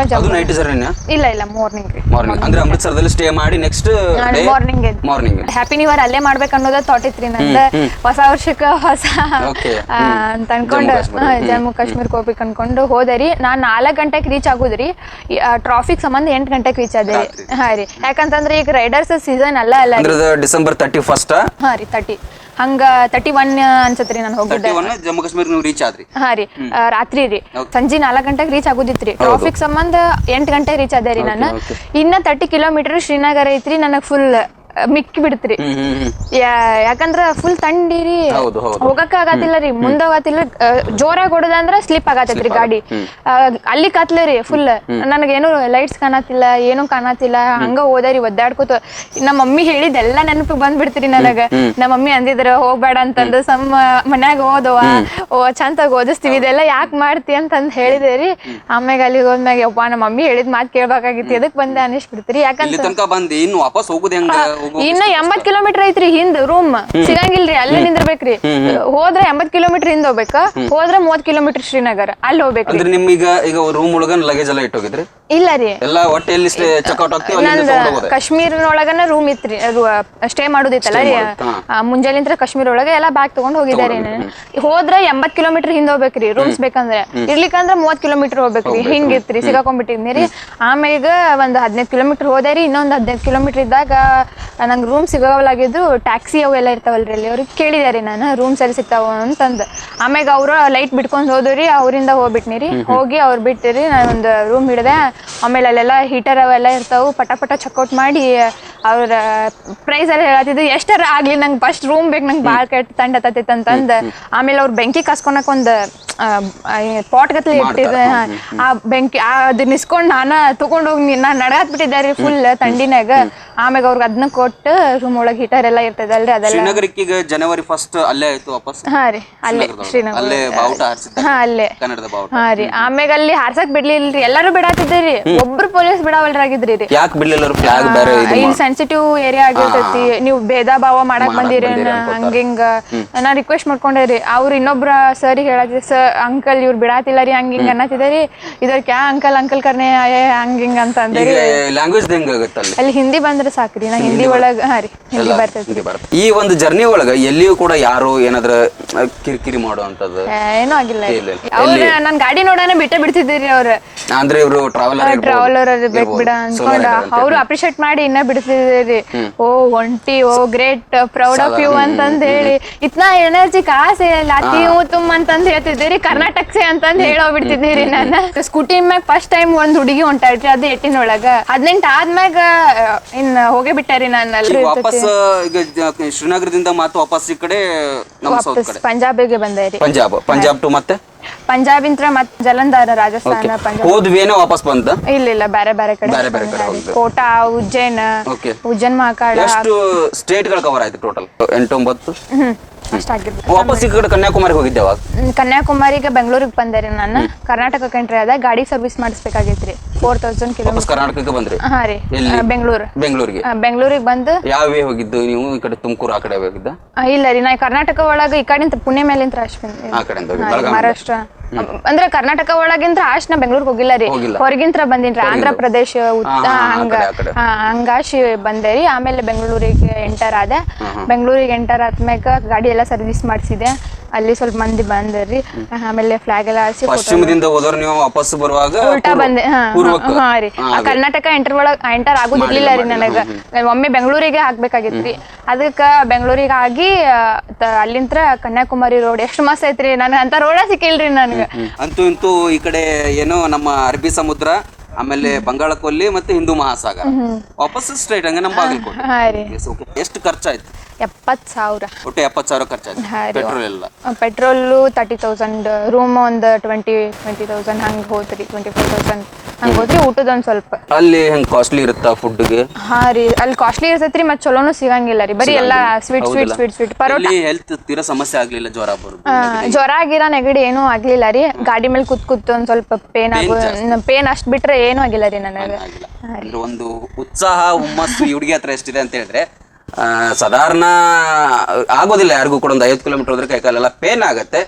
ಇಲ್ಲ ಇಲ್ಲ ಮಾರ್ನಿಂಗ್ ರೀ. ಮಾರ್ನಿಂಗ್ ಅಂದ್ರೆ ಅಮೃತ್ಸರದಲ್ಲಿ ಸ್ಟೇ ಮಾಡಿ next morning morning happy new year ಅಲ್ಲೇ ಮಾಡ್ಬೇಕು ಅನ್ನೋದ ಥಾಟ್ ಇತ್ರಿ ನಂದ ಹೊಸ ವರ್ಷಕ್ಕ ಹೊಸ ಅಂತ ಅನ್ಕೊಂಡು ಜಮ್ಮು ಕಾಶ್ಮೀರ್. ಹೋಗ್ಬೇಕು ಅನ್ಕೊಂಡು ಹೋದರಿ. ನಾನ್ ನಾಲ್ಕು ಗಂಟೆಗೆ ರೀಚ್ ಆಗುದ್ರಿ. ಟ್ರಾಫಿಕ್ ಸಂಬಂಧ ಎಂಟು ಗಂಟೆಗೆ ರೀಚ್ ಆದೆ. ರೀ ಹಾ ರೀ. ಯಾಕಂತಂದ್ರೆ ಈಗ ರೈಡರ್ಸ್ ಸೀಸನ್ ಅಲ್ಲ ಅಲ್ಲ ಡಿಸೆಂಬರ್ ತರ್ಟಿ ಫಸ್ಟ್ ಹಾ ರೀ ತರ್ಟಿ ಹಂಗ ತರ್ಟಿ ಒನ್ ಅನ್ಸತ್ರಿ ನಾನು ಹೋಗಿದ್ದೆ ಜಮ್ಮು ಕಾಶ್ಮೀರ ನೀವು ರೀಚ್ ಆದ್ರಿ. ಹಾ ರೀ. ರಾತ್ರಿ ರೀ. ಸಂಜೆ ನಾಲ್ಕು ಗಂಟೆಗೆ ರೀಚ್ ಆಗುದಿತ್ರಿ. ಟ್ರಾಫಿಕ್ ಸಂಬಂಧ ಎಂಟು ಗಂಟೆಗೆ ರೀಚ್ ಆದೆ ರೀ ನಾನು. ಇನ್ನ ತರ್ಟಿ ಕಿಲೋಮೀಟರ್ ಶ್ರೀನಗರ ಐತ್ರಿ ನನಗೆ ಫುಲ್ ಮಿಕ್ಕಿ ಬಿಡ್ತ್ರಿ ಯಾ- ಯಾಕಂದ್ರ ಫುಲ್ ತಂಡಿರಿ ಹೌದು ಹೌದು. ಹೋಗಕ್ಕ ಆಗತ್ತಿಲ್ಲ ರೀ. ಮುಂದ ಹೋಗತ್ತಿಲ್ಲ ಜೋರಾಗಿ ಹೊಡೆದಂದ್ರ ಸ್ಲಿಪ್ ಆಗತ್ತೈತ್ರಿ ಗಾಡಿ. ಆ, ಅಲ್ಲಿ ಕತ್ಲರಿ ರೀ ಫುಲ್ ನನಗೇನು ಲೈಟ್ಸ್ ಕಾಣತಿಲ್ಲ ಏನು ಕಾಣತಿಲ್ಲ ಹಂಗ ಹೋದ್ರಿ ಒದ್ದಾಡ್ಕೋತ. ನಮ್ಮ ಮಮ್ಮಿ ಹೇಳಿದೆಲ್ಲ ನೆನಪು ಬಂದ್ಬಿಡ್ತೀರಿ ನನಗ. ನಮ್ಮ ಮಮ್ಮಿ ಅಂದಿದ್ರ ಹೋಗ್ಬೇಡ ಅಂತಂದು ಸಮ್ಮ ಮನ್ಯಾಗ ಓದವ ಓ ಚಂದಾಗ ಓದಿಸ್ತೀವಿ ಇದೆಲ್ಲ ಯಾಕೆ ಮಾಡ್ತಿ ಅಂತಂದ್ ಹೇಳಿದೆ ರೀ. ಆಮ್ಯಾಗ ಅಲ್ಲಿಗೆ ಹೋದ್ಮ್ಯಾಗ ಯಪ್ಪ ನಮ್ಮ ಮಮ್ಮಿ ಹೇಳಿದ್ ಮಾತು ಕೇಳ್ಬೇಕಾಗಿತ್ತು. ಎದಕ್ ಬಂದೆ ಅನಿಸ್ಬಿಡ್ತೀರಿ ಯಾಕಂದ್ರೆ ಇಲ್ಲಿ ತನಕ ಬಂದು ಇನ್ನು ವಾಪಸ್ ಹೋಗುದು ಹೆಂಗ? ಇನ್ನ ಎಂಬತ್ ಕಿಲೋಮೀಟರ್ ಐತ್ರಿ ಹಿಂದ್ ರೂಮ್ ಸಿಗಂಗಿಲ್ರಿ ಅಲ್ಲೇ ನಿಂದಿರ್ಬೇಕ್ರಿ. ಹೋದ್ರ ಎಂಬತ್ ಕಿಲೋಮೀಟರ್ ಹಿಂದ್ ಹೋಗ್ಬೇಕ ಹೋದ್ರ ಮೂವತ್ ಕಿಲೋಮೀಟರ್ ಶ್ರೀನಗರ್ ಅಲ್ಲಿ ಹೋಗ್ಬೇಕ್ರಿ. ಅಂದ್ರೆ ಈಗ ರೂಮ್ ಒಳಗ ಲಗೇಜ್ ಎಲ್ಲ ಇಟ್ಟೋಗಿದ್ರಿ? ಇಲ್ಲ ರೀ. ಎಲ್ಲ ಒಟ್ಟೆ ಎಲ್ಲಿ ಚೆಕ್ಔಟ್ ಆಗ್ತೀವಿ ಕಾಶ್ಮೀರನೊಳಗನ ರೂಮ್ ಇತ್ರಿ ಅದು ಸ್ಟೇ ಮಾಡೋದಿತ್ತಲ್ಲ ರೀ. ಮುಂಜಾನಿಂತ್ರ ಕಾಶ್ಮೀರ ಒಳಗೆ ಎಲ್ಲಾ ಬ್ಯಾಗ್ ತಗೊಂಡ್ ಹೋಗಿದ್ದಾರೆ ಹೋದ್ರ ಎಂಬತ್ ಕಿಲೋಮೀಟರ್ ಹಿಂದ್ ಹೋಗ್ಬೇಕ್ರಿ ರೂಮ್ಸ್ ಬೇಕಂದ್ರೆ. ಇರ್ಲಿಕ್ಕಂದ್ರ ಮೂವತ್ ಕಿಲೋಮೀಟರ್ ಹೋಗ್ಬೇಕ್ರಿ ಹಿಂಗಿತ್ರಿ ಸಿಗಾಕೊಂಡ್ಬಿಟ್ಟಿದ್ನಿ ರೀ. ಆಮ್ಯಾಗ ಒಂದ್ ಹದಿನೈದು ಕಿಲೋಮೀಟರ್ ಹೋದೆ ರೀ ಇನ್ನೊಂದ್ ಹದಿನೈದು ಕಿಲೋಮೀಟರ್ ಇದ್ದಾಗ ನಂಗೆ ರೂಮ್ ಸಿಗೋಲಾಗಿದ್ದು ಟ್ಯಾಕ್ಸಿ ಅವು ಎಲ್ಲ ಇರ್ತಾವಲ್ರಿ ಅಲ್ಲಿ. ಅವ್ರಿಗೆ ಕೇಳಿದಾರೆ ನಾನು ರೂಮ್ ಸರಿ ಸಿಗ್ತಾವ ಅಂತಂದು. ಆಮ್ಯಾಗ ಅವರು ಲೈಟ್ ಬಿಟ್ಕೊಂಡು ಹೋದ್ರಿ ಅವರಿಂದ ಹೋಗ್ಬಿಟ್ನಿ ರೀ ಹೋಗಿ ಅವ್ರು ಬಿಟ್ಟಿರಿ ನಾನು ಒಂದು ರೂಮ್ ಹಿಡ್ದೆ ಆಮೇಲೆ ಅಲ್ಲೆಲ್ಲ ಹೀಟರ್ ಅವೆಲ್ಲ ಇರ್ತಾವೆ ಪಟ ಪಟ ಚೆಕ್ಔಟ್ ಮಾಡಿ ಅವ್ರ ಪ್ರೈಸ್ ಎಲ್ಲ ಹೇಳತ್ತಿದ್ದು ಎಷ್ಟರ ಆಗ್ಲಿ ನಂಗೆ ಫಸ್ಟ್ ರೂಮ್ ಬೇಕು ನಂಗೆ ಭಾಳ ಕೆಟ್ಟ ತಂಡ ತತ್ತೈತೆ ಅಂತಂದು ಆಮೇಲೆ ಅವ್ರು ಬೆಂಕಿ ಕಸ್ಕೊಳಕ್ ಒಂದು ಪಾಟ್ ಗತ್ಲೆ ಇಟ್ಟಿದ್ದೆ. ಆ ಬೆಂಕಿ ಆ ಅದನ್ನ ನಾನು ನಾನ ತಗೊಂಡ್ ಹೋಗಿ ನಾನು ನಡಗಾತ್ ಬಿಟ್ಟಿದ್ದೆ ಫುಲ್ ತಂಡಿನಾಗ ಆಮ್ಯಾಗ ಅವ್ರಿಗೆ ಅದನ್ನ ಕೊಟ್ಟು ರೂಮ್ ಒಳಗೆ ಹೀಟರ್ ಎಲ್ಲ ಇರ್ತದಲ್ರಿ ಅದೆಲ್ಲ. ಶ್ರೀನಗರಕ್ಕೆ ಜನವರಿ ಫಸ್ಟ್ ಅಲ್ಲೇ ಆಯ್ತು ವಾಪಸ್? ಹಾ ರೀ ಅಲ್ಲೇ ಶ್ರೀನಗರ ಅಲ್ಲೇ ಬಾವುಟ ಹಾರಿಸಿದ್ದ? ಹಾ ಅಲ್ಲೇ. ಕನ್ನಡದ ಬಾವುಟ. ಹಾ ರೀ ಆಮ್ಯಾಗ ಅಲ್ಲಿ ಹಾರ್ಸಕ್ ಬಿಡ್ಲಿಲ್ರಿ ಎಲ್ಲಾರು ಬಿಡಾತಿದ್ದೀರಿ ಒಬ್ರು ಪೊಲೀಸ್ ಬಿಡಾವಲ್ರಾಗಿದ್ರಿ ರೀ. ಯಾಕೆ ಬಿಡ್ಲಿಲ್ಲ ಫ್ಲಾಗ್ ಬೇರೆ ಇಲ್ಲಿ ಸೆನ್ಸಿಟಿವ್ ಏರಿಯಾ ಆಗಿರ್ತೈತಿ. ನೀವು ಭೇದ ಭಾವ ಮಾಡಕ್ ಬಂದಿರಿ ಹಂಗಿಂಗ. ನಾ ರಿಕ್ವೆಸ್ಟ್ ಮಾಡ್ಕೊಂಡೇರಿ ಅವ್ರು ಇನ್ನೊಬ್ರ ಸರ್ ಹೇಳತ್ತಿ ಸರ್ ಅಂಕಲ್ ಇವ್ರು ಬಿಡಾತಿಲ್ಲ ರೀ ಹಂಗಿಂಗ್ ಅನ್ನತಿದ್ರಿ ಇದ್ರ ಕ್ಯಾ ಅಂಕಲ್ ಅಂಕಲ್ ಕರ್ನೆ ಹಂಗಿಂಗ್ ಅಂತ ಅಂದ್ರಿ ಲ್ಯಾಂಗ್ವೇಜ್ ಹೆಂಗ್ ಆಗುತ್ತೆ ಅಲ್ಲಿ? ಹಿಂದಿ ಬಂದ್ರೆ ಸಾಕ್ರಿ ನಾ ಹಿಂದಿ ಒಳಗ ಹಾ ರೀ ಹಿಂದಿ ಬರ್ತೈತಿ. ಈ ಒಂದು ಜರ್ನಿ ಒಳಗ ಎಲ್ಲಿಯೂ ಕೂಡ ಯಾರು ಏನಾದ್ರ ಕಿರಿಕಿರಿ ಮಾಡುವಂತದ್ದು ಏನೂ ಆಗಿಲ್ಲ. ಅವ್ರ ನನ್ ಗಾಡಿ ನೋಡಾನೆ ಬಿಟ್ಟೆ ಬಿಡ್ತಿದ್ದೀರಿ ಅವ್ರ. ಅಂದ್ರೆ ಇವರು ಟ್ರಾವೆಲರ್ ಟ್ರಾವೆಲರ್ ಬೇಕ್ ಬಿಡ ಅನ್ಕೊಂಡ ಅವ್ರು ಅಪ್ರಿಶಿಯೇಟ್ ಮಾಡಿ ಇನ್ನ ಬಿಡ್ತಿದ್ದೀರಿ ಓ ಒಂಟಿ ಓ ಗ್ರೇಟ್ ಪ್ರೌಡ್ ಆಫ್ ಯು ಅಂತಂದ್ ಹೇಳಿ ಇತ್ನಾ ಎನರ್ಜಿ ಕಾಸೆ ಇಲ್ಲ ಅತಿ ತುಮ್ ಅಂತಂದ್ ಹೇಳ್ತಿದ್ದೀರಿ ಕರ್ನಾಟಕ ಸೇ ಅಂತಂದ್ ಹೇಳೋಗ್ಬಿಡ್ತಿದ್ದೀರಿ ನನ್ನ. ನಾನು ಸ್ಕೂಟಿ ಮ್ಯಾಗ ಫಸ್ಟ್ ಟೈಮ್ ಒಂದ್ ಹುಡುಗಿ ಹೊಂಟಾಡ್ರಿ ಅದು ಎಟ್ಟಿನೊಳಗ. ಹದಿನೆಂಟು ಆದ್ಮ್ಯಾಗ ಇನ್ ಹೋಗೇ ಬಿಟ್ಟಾರಿ ನಾನು ಅಲ್ಲಿ. ವಾಪಸ್ ಈಗ ಶ್ರೀನಗರದಿಂದ ಮತ್ತೆ ವಾಪಸ್ ಈ ಕಡೆ ನಮ್ಮ ಸೌತ್ ಕಡೆ. ಪಂಜಾಬಿಗೆ ಬಂದೆ ರೀ. ಪಂಜಾಬ್ ಪಂಜಾಬ್ ಟು ಮತ್ತೆ? ಪಂಜಾಬಿಂತ್ರ ಮತ್ ಜಲಂಧರ ರಾಜಸ್ಥಾನ ಪಂಜಾಬ್. ಹೋದ್ವೇನೋ ವಾಪಸ್ ಬಂತ? ಇಲ್ಲ ಇಲ್ಲ ಬೇರೆ ಬೇರೆ ಕಡೆ. ಬೇರೆ ಬೇರೆ ಕಡೆ ಹೋಗಿದ್ದು. ಕೋಟಾ ಉಜ್ಜೈನ್ ಓಕೆ ಉಜ್ಜೈನ್ ಮಹಾಕಾಳ. ಎಷ್ಟು ಸ್ಟೇಟ್ಗಳು ಕವರ್ ಆಯ್ತು ಟೋಟಲ್ ಎಂಟು ಒಂಬತ್ತು? ಹ್ಮ್. ವಾಪಸ್ ಈ ಕಡೆ ಕನ್ಯಾಕುಮಾರಿ ಹೋಗಿದ್ದೆ ಅವಾಗ? ಕನ್ಯಾಕುಮಾರಿಗೆ ಬೆಂಗಳೂರಿಗೆ ಬಂದೆ ರೀ ನಾನು ಕರ್ನಾಟಕ ಕಂಟ್ರಿ ಅದ ಗಾಡಿ ಸರ್ವಿಸ್ ಮಾಡಿಸ್ಬೇಕಾಗೈತ್ರಿ. ಫೋರ್ ತೌಸಂಡ್ ವಾಪಸ್ ಕಿಲೋಮೀಟರ್ ಕರ್ನಾಟಕಕ್ಕೆ ಬಂದ್ರಿ? ಹಾ ರೀ ಎಲ್ಲಿ? ಬೆಂಗಳೂರು. ಬೆಂಗಳೂರಿಗೆ? ಬೆಂಗಳೂರಿಗೆ ಬಂದು ಯಾವ ವೇ ಹೋಗಿದ್ದು? ನೀವು ಈ ಕಡೆ ತುಮಕೂರು ಆ ಕಡೆ ಹೋಗಿದ್ದ? ಆ, ಇಲ್ಲ ರೀ ನಾ ಕರ್ನಾಟಕ ಒಳಗ ಈ ಕಡೆಯಿಂದ ಪುಣೆ ಮೇಲಿಂದ ರಾಜ್ ಆ ಕಡೆಯಿಂದ ಹೋಗಿ ಬೆಳಗಾವಿ ಮಹಾರಾಷ್ಟ್ರ. ಅಂದ್ರೆ ಕರ್ನಾಟಕ ಒಳಗಿಂತ ಅಷ್ಟ್ ನಾ ಬೆಂಗಳೂರಿಗೆ ಹೋಗಿಲ್ಲ ರೀ. ಹೊರಗಿಂತ್ರ ಬಂದಿನ್ರಿ. ಆಂಧ್ರ ಪ್ರದೇಶ ಉತ್ತ ಹಂಗ. ಹಂಗಾಶಿ ಬಂದೆ ರೀ. ಆಮೇಲೆ ಬೆಂಗಳೂರಿಗೆ ಎಂಟರ್ ಆದೆ. ಬೆಂಗಳೂರಿಗೆ ಎಂಟರ್ ಆದ್ಮ್ಯಾಗ ಗಾಡಿ ಎಲ್ಲ ಸರ್ವಿಸ್ ಮಾಡಿಸಿದೆ. ಅಲ್ಲಿ ಸ್ವಲ್ಪ ಮಂದಿ ಬಂದ್ರಿ. ಆಮೇಲೆ ಫ್ಲಾಗ್ ಎಲ್ಲ ಹಾರಿಸಿ ಪಶ್ಚಿಮದಿಂದ ಹೋದವ್ರು ನೀವು ವಾಪಸ್ ಬರುವಾಗ ಉಲ್ಟಾ ಬಂದೆ. ಹಾ, ರೀ. ಕರ್ನಾಟಕ ಎಂಟರ್ ಒಳಗ ಎಂಟರ್ ಆಗುದಿರ್ಲಿಲ್ಲ ರೀ ನನಗ. ಒಮ್ಮೆ ಬೆಂಗಳೂರಿಗೆ ಹಾಕ್ಬೇಕಾಗಿತ್ರಿ ಅದಕ್ಕ ಬೆಂಗಳೂರಿಗೆ ಆಗಿ ಅಲ್ಲಿಂತ್ರ ಕನ್ಯಾಕುಮಾರಿ ರೋಡ್. ಎಷ್ಟು ಮಸ್ತ್ ಐತ್ರಿ. ನನ್ ಅಂತ ರೋಡ ಸಿಕ್ಕಿಲ್ರಿ ಅಂತೂ ಇಂತೂ ಈ ಕಡೆ ಏನೋ ನಮ್ಮ ಅರಬ್ಬಿ ಸಮುದ್ರ ಆಮೇಲೆ ಬಂಗಾಳ ಕೊಲ್ಲಿ ಮತ್ತೆ ಹಿಂದೂ ಮಹಾಸಾಗರ. ವಾಪಸ್ ಸ್ಟ್ರೈಟ್ ಹಂಗೆ ನಮ್ಮ ಬಾಗಲಕೋಟೆ. ಹಾ ರೀ. Yes, ಎಷ್ಟು ಖರ್ಚಾಯ್ತು? ಎಪ್ಪತ್ ಸಾವಿರ. ಒಟ್ಟು ಎಪ್ಪತ್ತು ಸಾವಿರ ಖರ್ಚಾಯ್ತು. ಹಾ ರೀ. ಪೆಟ್ರೋಲ್ ಎಲ್ಲ. ಪೆಟ್ರೋಲು ತರ್ಟಿ ತೌಸಂಡ್ ರೂಮ್ ಒಂದು ಟ್ವೆಂಟಿ ಟ್ವೆಂಟಿ ತೌಸಂಡ್ ಹಂಗೆ ಹೋತ್ರಿ ಟ್ವೆಂಟಿ ಫೋರ್ ತೌಸಂಡ್ ಹಂಗೆ ಹೋದ್ರಿ ಊಟದ ಒಂದ್ ಸ್ವಲ್ಪ. ಅಲ್ಲಿ ಹೆಂಗ್ ಕಾಸ್ಟ್ಲಿ ಇರುತ್ತಾ ಫುಡ್ಗೆ ಹಾ ರೀ ಅಲ್ಲಿ ಕಾಸ್ಟ್ಲಿ ಇರ್ತೈತ್ರಿ ಮತ್ತೆ ಚಲೋನು ಸಿಗಂಗಿಲ್ಲ ರೀ. ಬರೀ ಎಲ್ಲಾ sweet sweet sweet sweet parotta ಅಲ್ಲಿ ಹೆಲ್ತ್ ತೀರಾ ಸಮಸ್ಯೆ ಆಗ್ಲಿಲ್ಲ ಜ್ವರ ಬರೋದು. ಆ, ಜ್ವರ ಗಿರ ನೆಗಡಿ ಏನು ಆಗ್ಲಿಲ್ಲ ರೀ. ಗಾಡಿ ಮೇಲೆ ಕೂತ್ ಕೂತ್ ಒಂದ್ ಸ್ವಲ್ಪ ಪೇನ್ ಆಗೋ ಪೇನ್ ಅಷ್ಟ್ ಬಿಟ್ರೆ ಏನೂ ಆಗಿಲ್ಲ ರೀ ನನಗೆ. ಆಗಿಲ್ಲ. ಅಂದ್ರೆ ಒಂದು ಉತ್ಸಾಹ ಹುಮ್ಮಸ್ಸು ಈ ಹುಡುಗಿ ಹತ್ರ ಎಷ್ಟಿದೆ ಅಂತ ಹೇಳಿದ್ರೆ ಆ, ಸಾಧಾರಣ ಆಗೋದಿಲ್ಲ ಯಾರಿಗೂ ಕೂಡ ಒಂದು ಐವತ್ತು ಕಿಲೋಮೀಟರ್ ಹೋದ್ರೆ ಕೈಕಾಲೆಲ್ಲ ಪೇನ್ ಆಗತ್ತೆ.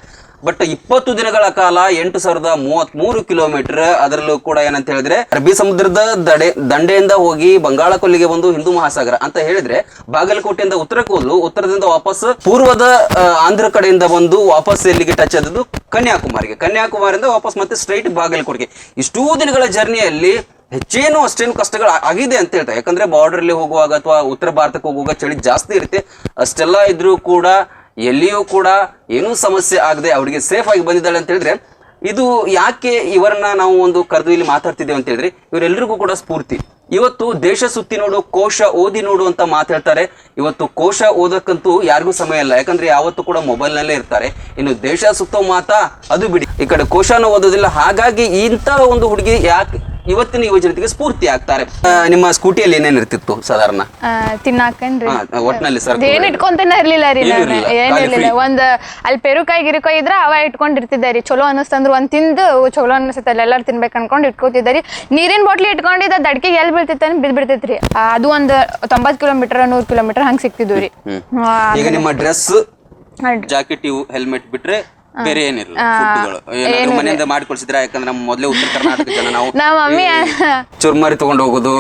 ಬಟ್ ಇಪ್ಪತ್ತು ದಿನಗಳ ಕಾಲ ಎಂಟು ಸಾವಿರದ ಮೂವತ್ತ್ ಮೂರು ಕಿಲೋಮೀಟರ್ ಅದರಲ್ಲೂ ಕೂಡ ಏನಂತ ಹೇಳಿದ್ರೆ, ಅರಬ್ಬಿ ಸಮುದ್ರದ ದಡೆ, ದಂಡೆಯಿಂದ ಹೋಗಿ ಬಂಗಾಳ ಕೊಲ್ಲಿಗೆ ಬಂದು ಹಿಂದೂ ಮಹಾಸಾಗರ ಅಂತ ಹೇಳಿದ್ರೆ, ಬಾಗಲಕೋಟೆಯಿಂದ ಉತ್ತರಕ್ಕೆ ಹೋದ್ಲು, ಉತ್ತರದಿಂದ ವಾಪಸ್ ಪೂರ್ವದ ಆಂಧ್ರ ಕಡೆಯಿಂದ ಬಂದು ವಾಪಸ್ ಎಲ್ಲಿಗೆ ಟಚ್ ಆದದ್ದು ಕನ್ಯಾಕುಮಾರಿಗೆ. ಕನ್ಯಾಕುಮಾರಿಯಿಂದ ವಾಪಸ್ ಮತ್ತೆ ಸ್ಟ್ರೈಟ್ ಬಾಗಲಕೋಟೆಗೆ. ಇಷ್ಟೂ ದಿನಗಳ ಜರ್ನಿಯಲ್ಲಿ ಹೆಚ್ಚೇನು ಅಷ್ಟೇನು ಕಷ್ಟಗಳು ಆಗಿದೆ ಅಂತ ಹೇಳ್ತಾರೆ. ಯಾಕಂದ್ರೆ ಬಾರ್ಡರ್ ಅಲ್ಲಿ ಹೋಗುವಾಗ ಅಥವಾ ಉತ್ತರ ಭಾರತಕ್ಕೆ ಹೋಗುವಾಗ ಚಳಿ ಜಾಸ್ತಿ ಇರುತ್ತೆ. ಅಷ್ಟೆಲ್ಲ ಇದ್ರೂ ಕೂಡ ಎಲ್ಲಿಯೂ ಕೂಡ ಏನೂ ಸಮಸ್ಯೆ ಆಗದೆ ಅವರಿಗೆ ಸೇಫ್ ಆಗಿ ಬಂದಿದ್ದಾಳೆ ಅಂತ ಹೇಳಿದ್ರೆ, ಇದು ಯಾಕೆ ಇವರನ್ನ ನಾವು ಒಂದು ಕರೆದು ಇಲ್ಲಿ ಮಾತಾಡ್ತಿದ್ದೇವೆ ಅಂತ ಹೇಳಿದ್ರೆ ಇವರೆಲ್ಲರಿಗೂ ಕೂಡ ಸ್ಫೂರ್ತಿ. ಇವತ್ತು ದೇಶ ಸುತ್ತಿ ನೋಡು, ಕೋಶ ಓದಿ ನೋಡು ಅಂತ ಮಾತಾಡ್ತಾರೆ. ಇವತ್ತು ಕೋಶ ಓದಕ್ಕಂತೂ ಯಾರಿಗೂ ಸಮಯ ಇಲ್ಲ. ಯಾಕಂದ್ರೆ ಯಾವತ್ತೂ ಕೂಡ ಮೊಬೈಲ್ನಲ್ಲೇ ಇರ್ತಾರೆ. ಇನ್ನು ದೇಶ ಸುತ್ತೋ ಮಾತಾ ಅದು ಬಿಡಿ. ಈ ಕಡೆ ಕೋಶನೂ ಓದೋದಿಲ್ಲ. ಹಾಗಾಗಿ ಇಂಥ ಒಂದು ಹುಡುಗಿ ಯಾಕೆ ಇವತ್ತಿನ ಯುವ ಜನತೆಗೆ ಸ್ಫೂರ್ತಿ ಆಗ್ತಾರೆ. ಆ, ನಿಮ್ಮ ಸ್ಕೂಟಿಯಲ್ಲಿ ಏನೇನಿರ್ತಿತ್ತು ಸಾಧಾರಣ? ತಿನ್ನಾಕನ್ರಿ. ಹಾ, ಒಟ್ನಲ್ಲಿ ಸರ್ ಏನ್ ಇಟ್ಕೊಂತನ ಇರ್ಲಿಲ್ಲ ರೀ ನಾನು. ಇರ್ಲಿಲ್ಲ, ಏನ್ ಖಾಲಿ ಇರ್ಲಿಲ್ಲ free. ಒಂದ್ ಅಲ್ಲಿ ಪೆರುಕಾಯಿ ಗಿರುಕಾಯಿ ಇದ್ರ ಅವ ಇಟ್ಕೊಂಡಿರ್ತಿದ್ದೆ ರೀ. ಚಲೋ ಅನಿಸ್ತಂದ್ರ ಒಂದ್ ತಿಂದು ಚಲೋ ಅನಿಸುತ್ತೆ. ಎಲ್ಲಾರು ತಿನ್ಬೇಕು ಅನ್ಕೊಂಡು ಇಟ್ಕೋತಿದ್ದೆ ರೀ. ನೀರಿನ ಬಾಟ್ಲಿ ಇಟ್ಕೊಂಡಿದ್ದ ದಡ್ಕಿಗೆ ಎಲ್ ಬೀಳ್ತಿತ್ತ ಬಿದ್ ಬಿಡ್ತೈತ್ರಿ. ಆ, ಅದು ಒಂದ್ ತೊಂಬತ್ ಕಿಲೋಮೀಟರ್ ನೂರ್ ಕಿಲೋಮೀಟರ್ ಹಂಗ್ ಸಿಕ್ತಿದ್ವು ರೀ. ಈಗ ನಿಮ್ಮ ಡ್ರೆಸ್ ಜಾಕೆಟ್ ಇವು ಹೆಲ್ಮೆಟ್ ಬಿಟ್ರೆ ಬೇರೆ ಏನಿಲ್ಲ ಫುಡ್ಗಳು ಏನಾದ್ರು ಮನೆಯಿಂದ ಮಾಡ್ಕೊಳ್ಸಿದ್ರ ಯಾಕಂದ್ರೆ ನಮ್ಮ ಮೊದಲೇ ಉತ್ತರ ಕರ್ನಾಟಕ ಜನ ನಾವು ನಮ್ಮ ಮಮ್ಮಿ ಚುರ್ಮರಿ ತಗೊಂಡು ಹೋಗೋದು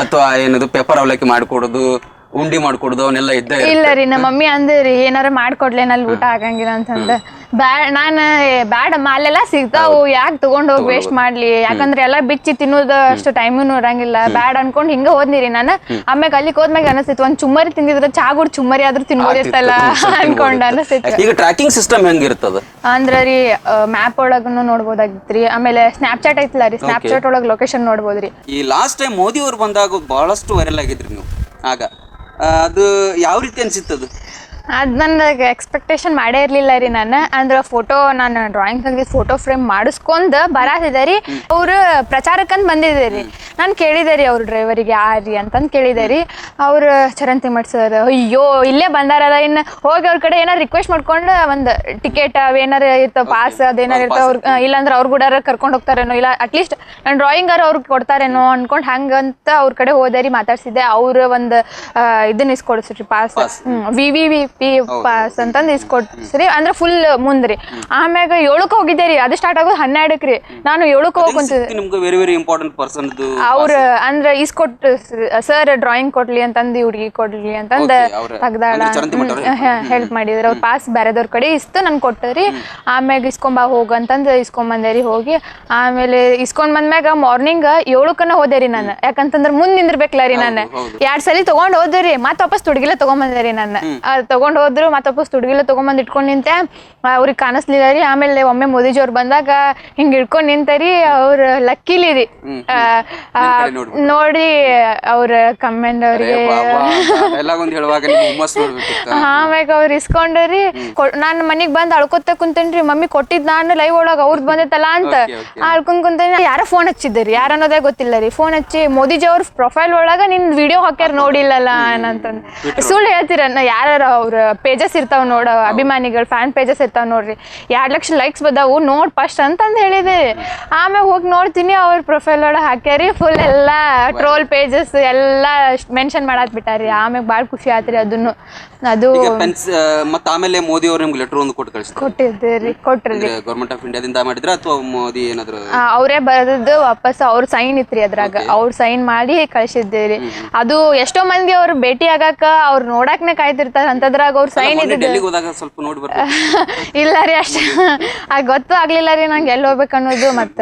ಅಥವಾ ಏನದು ಪೇಪರ್ ಅವಲಕ್ಕಿ ಮಾಡ್ಕೊಡೋದು ಉಂಡಿ ಮಾಡ್ಕೊಡೋದು ಅವನ್ನೆಲ್ಲ ಇದ್ದ ಇಲ್ಲ ರೀ ನಮ್ಮ ಮಮ್ಮಿ ಅಂದ್ರಿ ಏನಾರ ಮಾಡ್ಕೊಡ್ಲೇನ ಅಲ್ಲಿ ಊಟ ಆಗಂಗಿಲ್ಲ ಅಂತಂದ. ಬ್ಯಾ ನಾನ್ ಬ್ಯಾಡಮ್ಮ ಅಲ್ಲೆಲ್ಲ ಸಿಗ್ತಾವು. ಯಾಕೆ ತಗೊಂಡ್ ಹೋಗಿ ವೇಸ್ಟ್ ಮಾಡ್ಲಿ? ಯಾಕಂದ್ರೆ ಎಲ್ಲಾ ಬಿಚ್ಚಿ ತಿನ್ನೋದು ಅಷ್ಟು ಟೈಮ್ ಇರಂಗಿಲ್ಲ. ಬ್ಯಾಡ್ ಅನ್ಕೊಂಡ್ ಹಿಂಗ ಹೋದ್ನಿರಿ ನಾನು. ಆಮ್ಯಾಗ ಅಲ್ಲಿ ಹೋದ್ಮ್ಯಾಗ ಅನಿಸ್ತಿತ್ತು ಒಂದ್ ಚುಮ್ಮರಿ ತಿಂದಿದ್ರೆ ಚಾಗುಡ್ ಚುಮ್ಮರಿ ಆದ್ರೂ ತಿನ್ಬೋದಿತ್ತಲ್ಲ ಅನ್ಕೊಂಡ್ ಅನಿಸ್ತಿತ್ತು. ಈಗ ಟ್ರ್ಯಾಕಿಂಗ್ ಸಿಸ್ಟಮ್ ಹೆಂಗಿರ್ತದ? ಅಂದ್ರ ರೀ ಮ್ಯಾಪ್ ಒಳಗನು ನೋಡ್ಬೋದಾಗಿತ್ರಿ. ಆಮೇಲೆ ಸ್ನ್ಯಾಪ್ಚಾಟ್ ಐತಲ್ಲ ರೀ ಸ್ನ್ಯಾಪ್ಚಾಟ್ ಒಳಗ್ ಲೊಕೇಶನ್ ನೋಡ್ಬೋದ್ರಿ. ಈ ಲಾಸ್ಟ್ ಟೈಮ್ ಮೋದಿ ಅವ್ರು ಬಂದಾಗ ಬಹಳಷ್ಟು ವೈರಲ್ ಆಗಿದ್ರಿ ನೀವು. ಆಗ. ಅದು ಯಾವ ರೀತಿ ಅನ್ಸಿತ್ತದು? ಅದ್ ನನಗೆ ಎಕ್ಸ್ಪೆಕ್ಟೇಷನ್ ಮಾಡೇ ಇರಲಿಲ್ಲ ರೀ ನಾನು. ಅಂದ್ರೆ ಫೋಟೋ ನಾನು ಡ್ರಾಯಿಂಗ್ ತೆಗ್ದು ಫೋಟೋ ಫ್ರೇಮ್ ಮಾಡಿಸ್ಕೊಂಡ್ ಬರಾತಿದ್ದೆ ರೀ. ಅವರು ಪ್ರಚಾರಕ್ಕಂತ ಬಂದಿದ್ದೆ ರೀ. ನಾನು ಕೇಳಿದೆ ರೀ ಅವ್ರ ಡ್ರೈವರಿಗೆ ಯಾರೀ ಅಂತಂದು ಕೇಳಿದೆ ರೀ. ಅವರು ಚರಂತಿ ಸರ್ ಅಯ್ಯೋ ಇಲ್ಲೇ ಬಂದಾರಲ್ಲ ಇನ್ನು. ಹೋಗಿ ಅವ್ರ ಕಡೆ ಏನಾರು ರಿಕ್ವೆಸ್ಟ್ ಮಾಡ್ಕೊಂಡು ಒಂದು ಟಿಕೆಟ್ ಅವೇನಾರು ಇರ್ತಾವ ಪಾಸ್ ಅದೇನಾರು ಇರ್ತಾವ ಅವ್ರ ಇಲ್ಲಾಂದ್ರೆ ಅವ್ರ ಕೂಡ ಕರ್ಕೊಂಡು ಹೋಗ್ತಾರೇನೋ ಇಲ್ಲ ಅಟ್ಲೀಸ್ಟ್ ನಾನು ಡ್ರಾಯಿಂಗ್ ಅವ್ರಿಗೆ ಕೊಡ್ತಾರೇನೋ ಅನ್ಕೊಂಡು ಹಂಗಂತ ಅವ್ರ ಕಡೆ ಹೋದೆ ರೀ ಮಾತಾಡ್ಸಿದ್ದೆ. ಅವ್ರು ಒಂದು ಇದನ್ನ ಇಸ್ಕೊಡ್ಸ್ರಿ pass V V V P pass ಅಂತಂದು ಇಸ್ಕೊಡ್ಸ್ರಿ ಅಂದ್ರೆ ಫುಲ್ ಮುಂದ್ರಿ. ಆಮ್ಯಾಗ ಏಳಕ್ಕೆ ಹೋಗಿದ್ದೆ ರೀ ಅದು ಸ್ಟಾರ್ಟ್ ಆಗೋದು ಹನ್ನೆರಡಕ್ಕೆ ರೀ. ನಾನು ಏಳಕ್ಕೆ ಹೋಗಿ ಕುಂತಿದ್ದೆ ನಿಮ್ಗೆ ವೆರಿ ವೆರಿ ಇಂಪಾರ್ಟೆಂಟ್ ಪರ್ಸನ್ದು ಅವ್ರ ಅಂದ್ರೆ ಇಸ್ಕೊಟ್ ಸರ್ ಡ್ರಾಯಿಂಗ್ ಕೊಡ್ಲಿ ಅಂತಂದು ಹುಡುಗಿ ಕೊಡ್ಲಿ ಅಂತಂದ ತೆಗ್ದಾಳ. ಹೆಲ್ಪ್ ಮಾಡಿದ್ರು. ಅವ್ರ ಪಾಸ್ ಬೇರೆದವ್ರ ಕಡೆ ಇಸ್ತು ನನ್ ಕೊಟ್ಟರಿ ಆಮ್ಯಾಗ ಇಸ್ಕೊಂಬಾ ಹೋಗು ಅಂತಂದು ಇಸ್ಕೊಂಬಂದೆ ರೀ ಹೋಗಿ. ಆಮೇಲೆ ಇಸ್ಕೊಂಡ್ ಬಂದ್ಮ್ಯಾಗ ಮಾರ್ನಿಂಗ್ ಏಳಕ್ಕನ ಹೋದೆ ರೀ ನಾನು. ಯಾಕಂತಂದ್ರ ಮುಂದ್ ನಿಂದಿರ್ಬೇಕಲ್ಲ ರೀ ನಾನು. ಎರಡ್ ಸಲ ತಗೊಂಡ್ ಹೋದೆ ರೀ. ಮತ್ತೆ ವಾಪಸ್ ತುಡ್ಗಿಲ್ಲ ತಗೊಂಬಂದೆ ರೀ ನಾನು. ತಗೊಂಡ್ ಹೋದ್ರು ಮತ್ತೆ ವಾಪಸ್ ತುಡ್ಗಿಲ್ಲ ತಗೊಂಬಂದ್ ಇಟ್ಕೊಂಡ್ ನಿಂತೆ. ಅವ್ರಿಗೆ ಕಾಣಿಸ್ಲಿಲ್ಲ ರೀ. ಆಮೇಲೆ ಒಮ್ಮೆ ಮೋದಿಜಿ ಅವ್ರು ಬಂದಾಗ ಹಿಂಗ್ ಇಟ್ಕೊಂಡ್ ನಿಂತರಿ ಅವ್ರ ಲಕ್ಕಿಲಿ ರೀ. ನೋಡಿ ಅವ್ರ ಕಮ್ಮೆಂಡ್ ಅವ್ರಿಗೆ. ಆಮ್ಯಾಗ ಅವ್ರು ಇಸ್ಕೊಂಡ್ರಿ ನಾನು ಮನಿಗ್ ಬಂದ್ ಅಳ್ಕೊತ ಕುಂತೇನ್ರಿ ಮಮ್ಮಿ ಕೊಟ್ಟಿದ್ ನಾನು ಲೈವ್ ಒಳಗ ಅವ್ರದ್ ಬಂದೈತಲ್ಲ ಅಂತ. ಅಳ್ಕೊಂಡ್ ಕುಂತೇನಿ ಯಾರ ಫೋನ್ ಹಚ್ಚಿದ್ರಿ ಯಾರ ಅನ್ನೋದೇ ಗೊತ್ತಿಲ್ಲ ರೀ. ಫೋನ್ ಹಚ್ಚಿ ಮೋದಿಜಿ ಅವ್ರ ಪ್ರೊಫೈಲ್ ಒಳಗ ನಿನ್ ವಿಡಿಯೋ ಹಾಕ್ಯಾರ ನೋಡಿಲ್ಲಲ್ಲ ಅಂತಂದ್ ಸುಳ್ಳು ಹೇಳ್ತೀರ ಯಾರ ಅವ್ರ ಪೇಜಸ್ ಇರ್ತಾವ ನೋಡ ಅಭಿಮಾನಿಗಳು ಫ್ಯಾನ್ ಪೇಜಸ್ ಇರ್ತಾವ ನೋಡ್ರಿ. ಎರಡ್ ಲಕ್ಷ ಲೈಕ್ಸ್ ಬಂದಾವು ನೋಡ್ ಫಸ್ಟ್ ಅಂತಂದ್ ಹೇಳಿದೆ. ಆಮೇಲೆ ಹೋಗಿ ನೋಡ್ತೀನಿ ಅವ್ರ ಪ್ರೊಫೈಲ್ ಒಳಗೆ ಹಾಕ್ಯಾರಿ ಫುಲ್ ಎಲ್ಲ ಟ್ರೋಲ್ ಪೇಜಸ್ ಎಲ್ಲ ಮೆನ್ಷನ್ ಮಾಡಾತ್ ಬಿಟ್ಟಾರಿ. ಆಮೇಲೆ ಭಾಳ ಖುಷಿ ಆತ್ರಿ ಅದನ್ನು. ಅದು ಮತ್ತೆ ಆಮೇಲೆ ಮೋದಿ ಅವರು ನಿಮ್ಗೆ ಲೆಟರ್ ಒಂದು ಕೊಟ್ಟು ಕಳಿಸ್ತಾರೆ. ಕೊಟ್ಟಿದ್ದೆ ರೀ ಕೊಟ್ರಿ. ಗೌರ್ಮೆಂಟ್ ಆಫ್ ಇಂಡಿಯಾದಿಂದ ಮಾಡಿದ್ರ ಅಥವಾ ಮೋದಿ ಏನಾದ್ರು? ಅವರೇ ಬರೆದದ್ದು ವಾಪಸ್ ಅವ್ರ ಸೈನ್ ಇತ್ರಿ ಅದ್ರಾಗ. ಅವ್ರ ಸೈನ್ ಮಾಡಿ ಕಳಿಸಿದ್ದೀರಿ ಅದು ಎಷ್ಟೋ ಮಂದಿ ಅವ್ರು ಭೇಟಿ ಆಗಾಕ ಅವ್ರು ನೋಡಾಕ್ನೆ ಕಾಯ್ತಿರ್ತಾರ ಅಂತದ್ರಾಗ ಅವ್ರ ಸೈನ್ ಮೊನ್ನೆ ಇದ್ದಿದ್ದು ಡೆಲ್ಲಿಗೆ ಹೋದಾಗ ಸ್ವಲ್ಪ ನೋಡಿ ಇಲ್ಲ ರೀ ಅಷ್ಟ. ಆ ಗೊತ್ತು ಆಗ್ಲಿಲ್ಲ ರೀ ನಂಗೆ ಎಲ್ಲಿ ಹೋಗ್ಬೇಕು ಅನ್ನೋದು ಮತ್ತ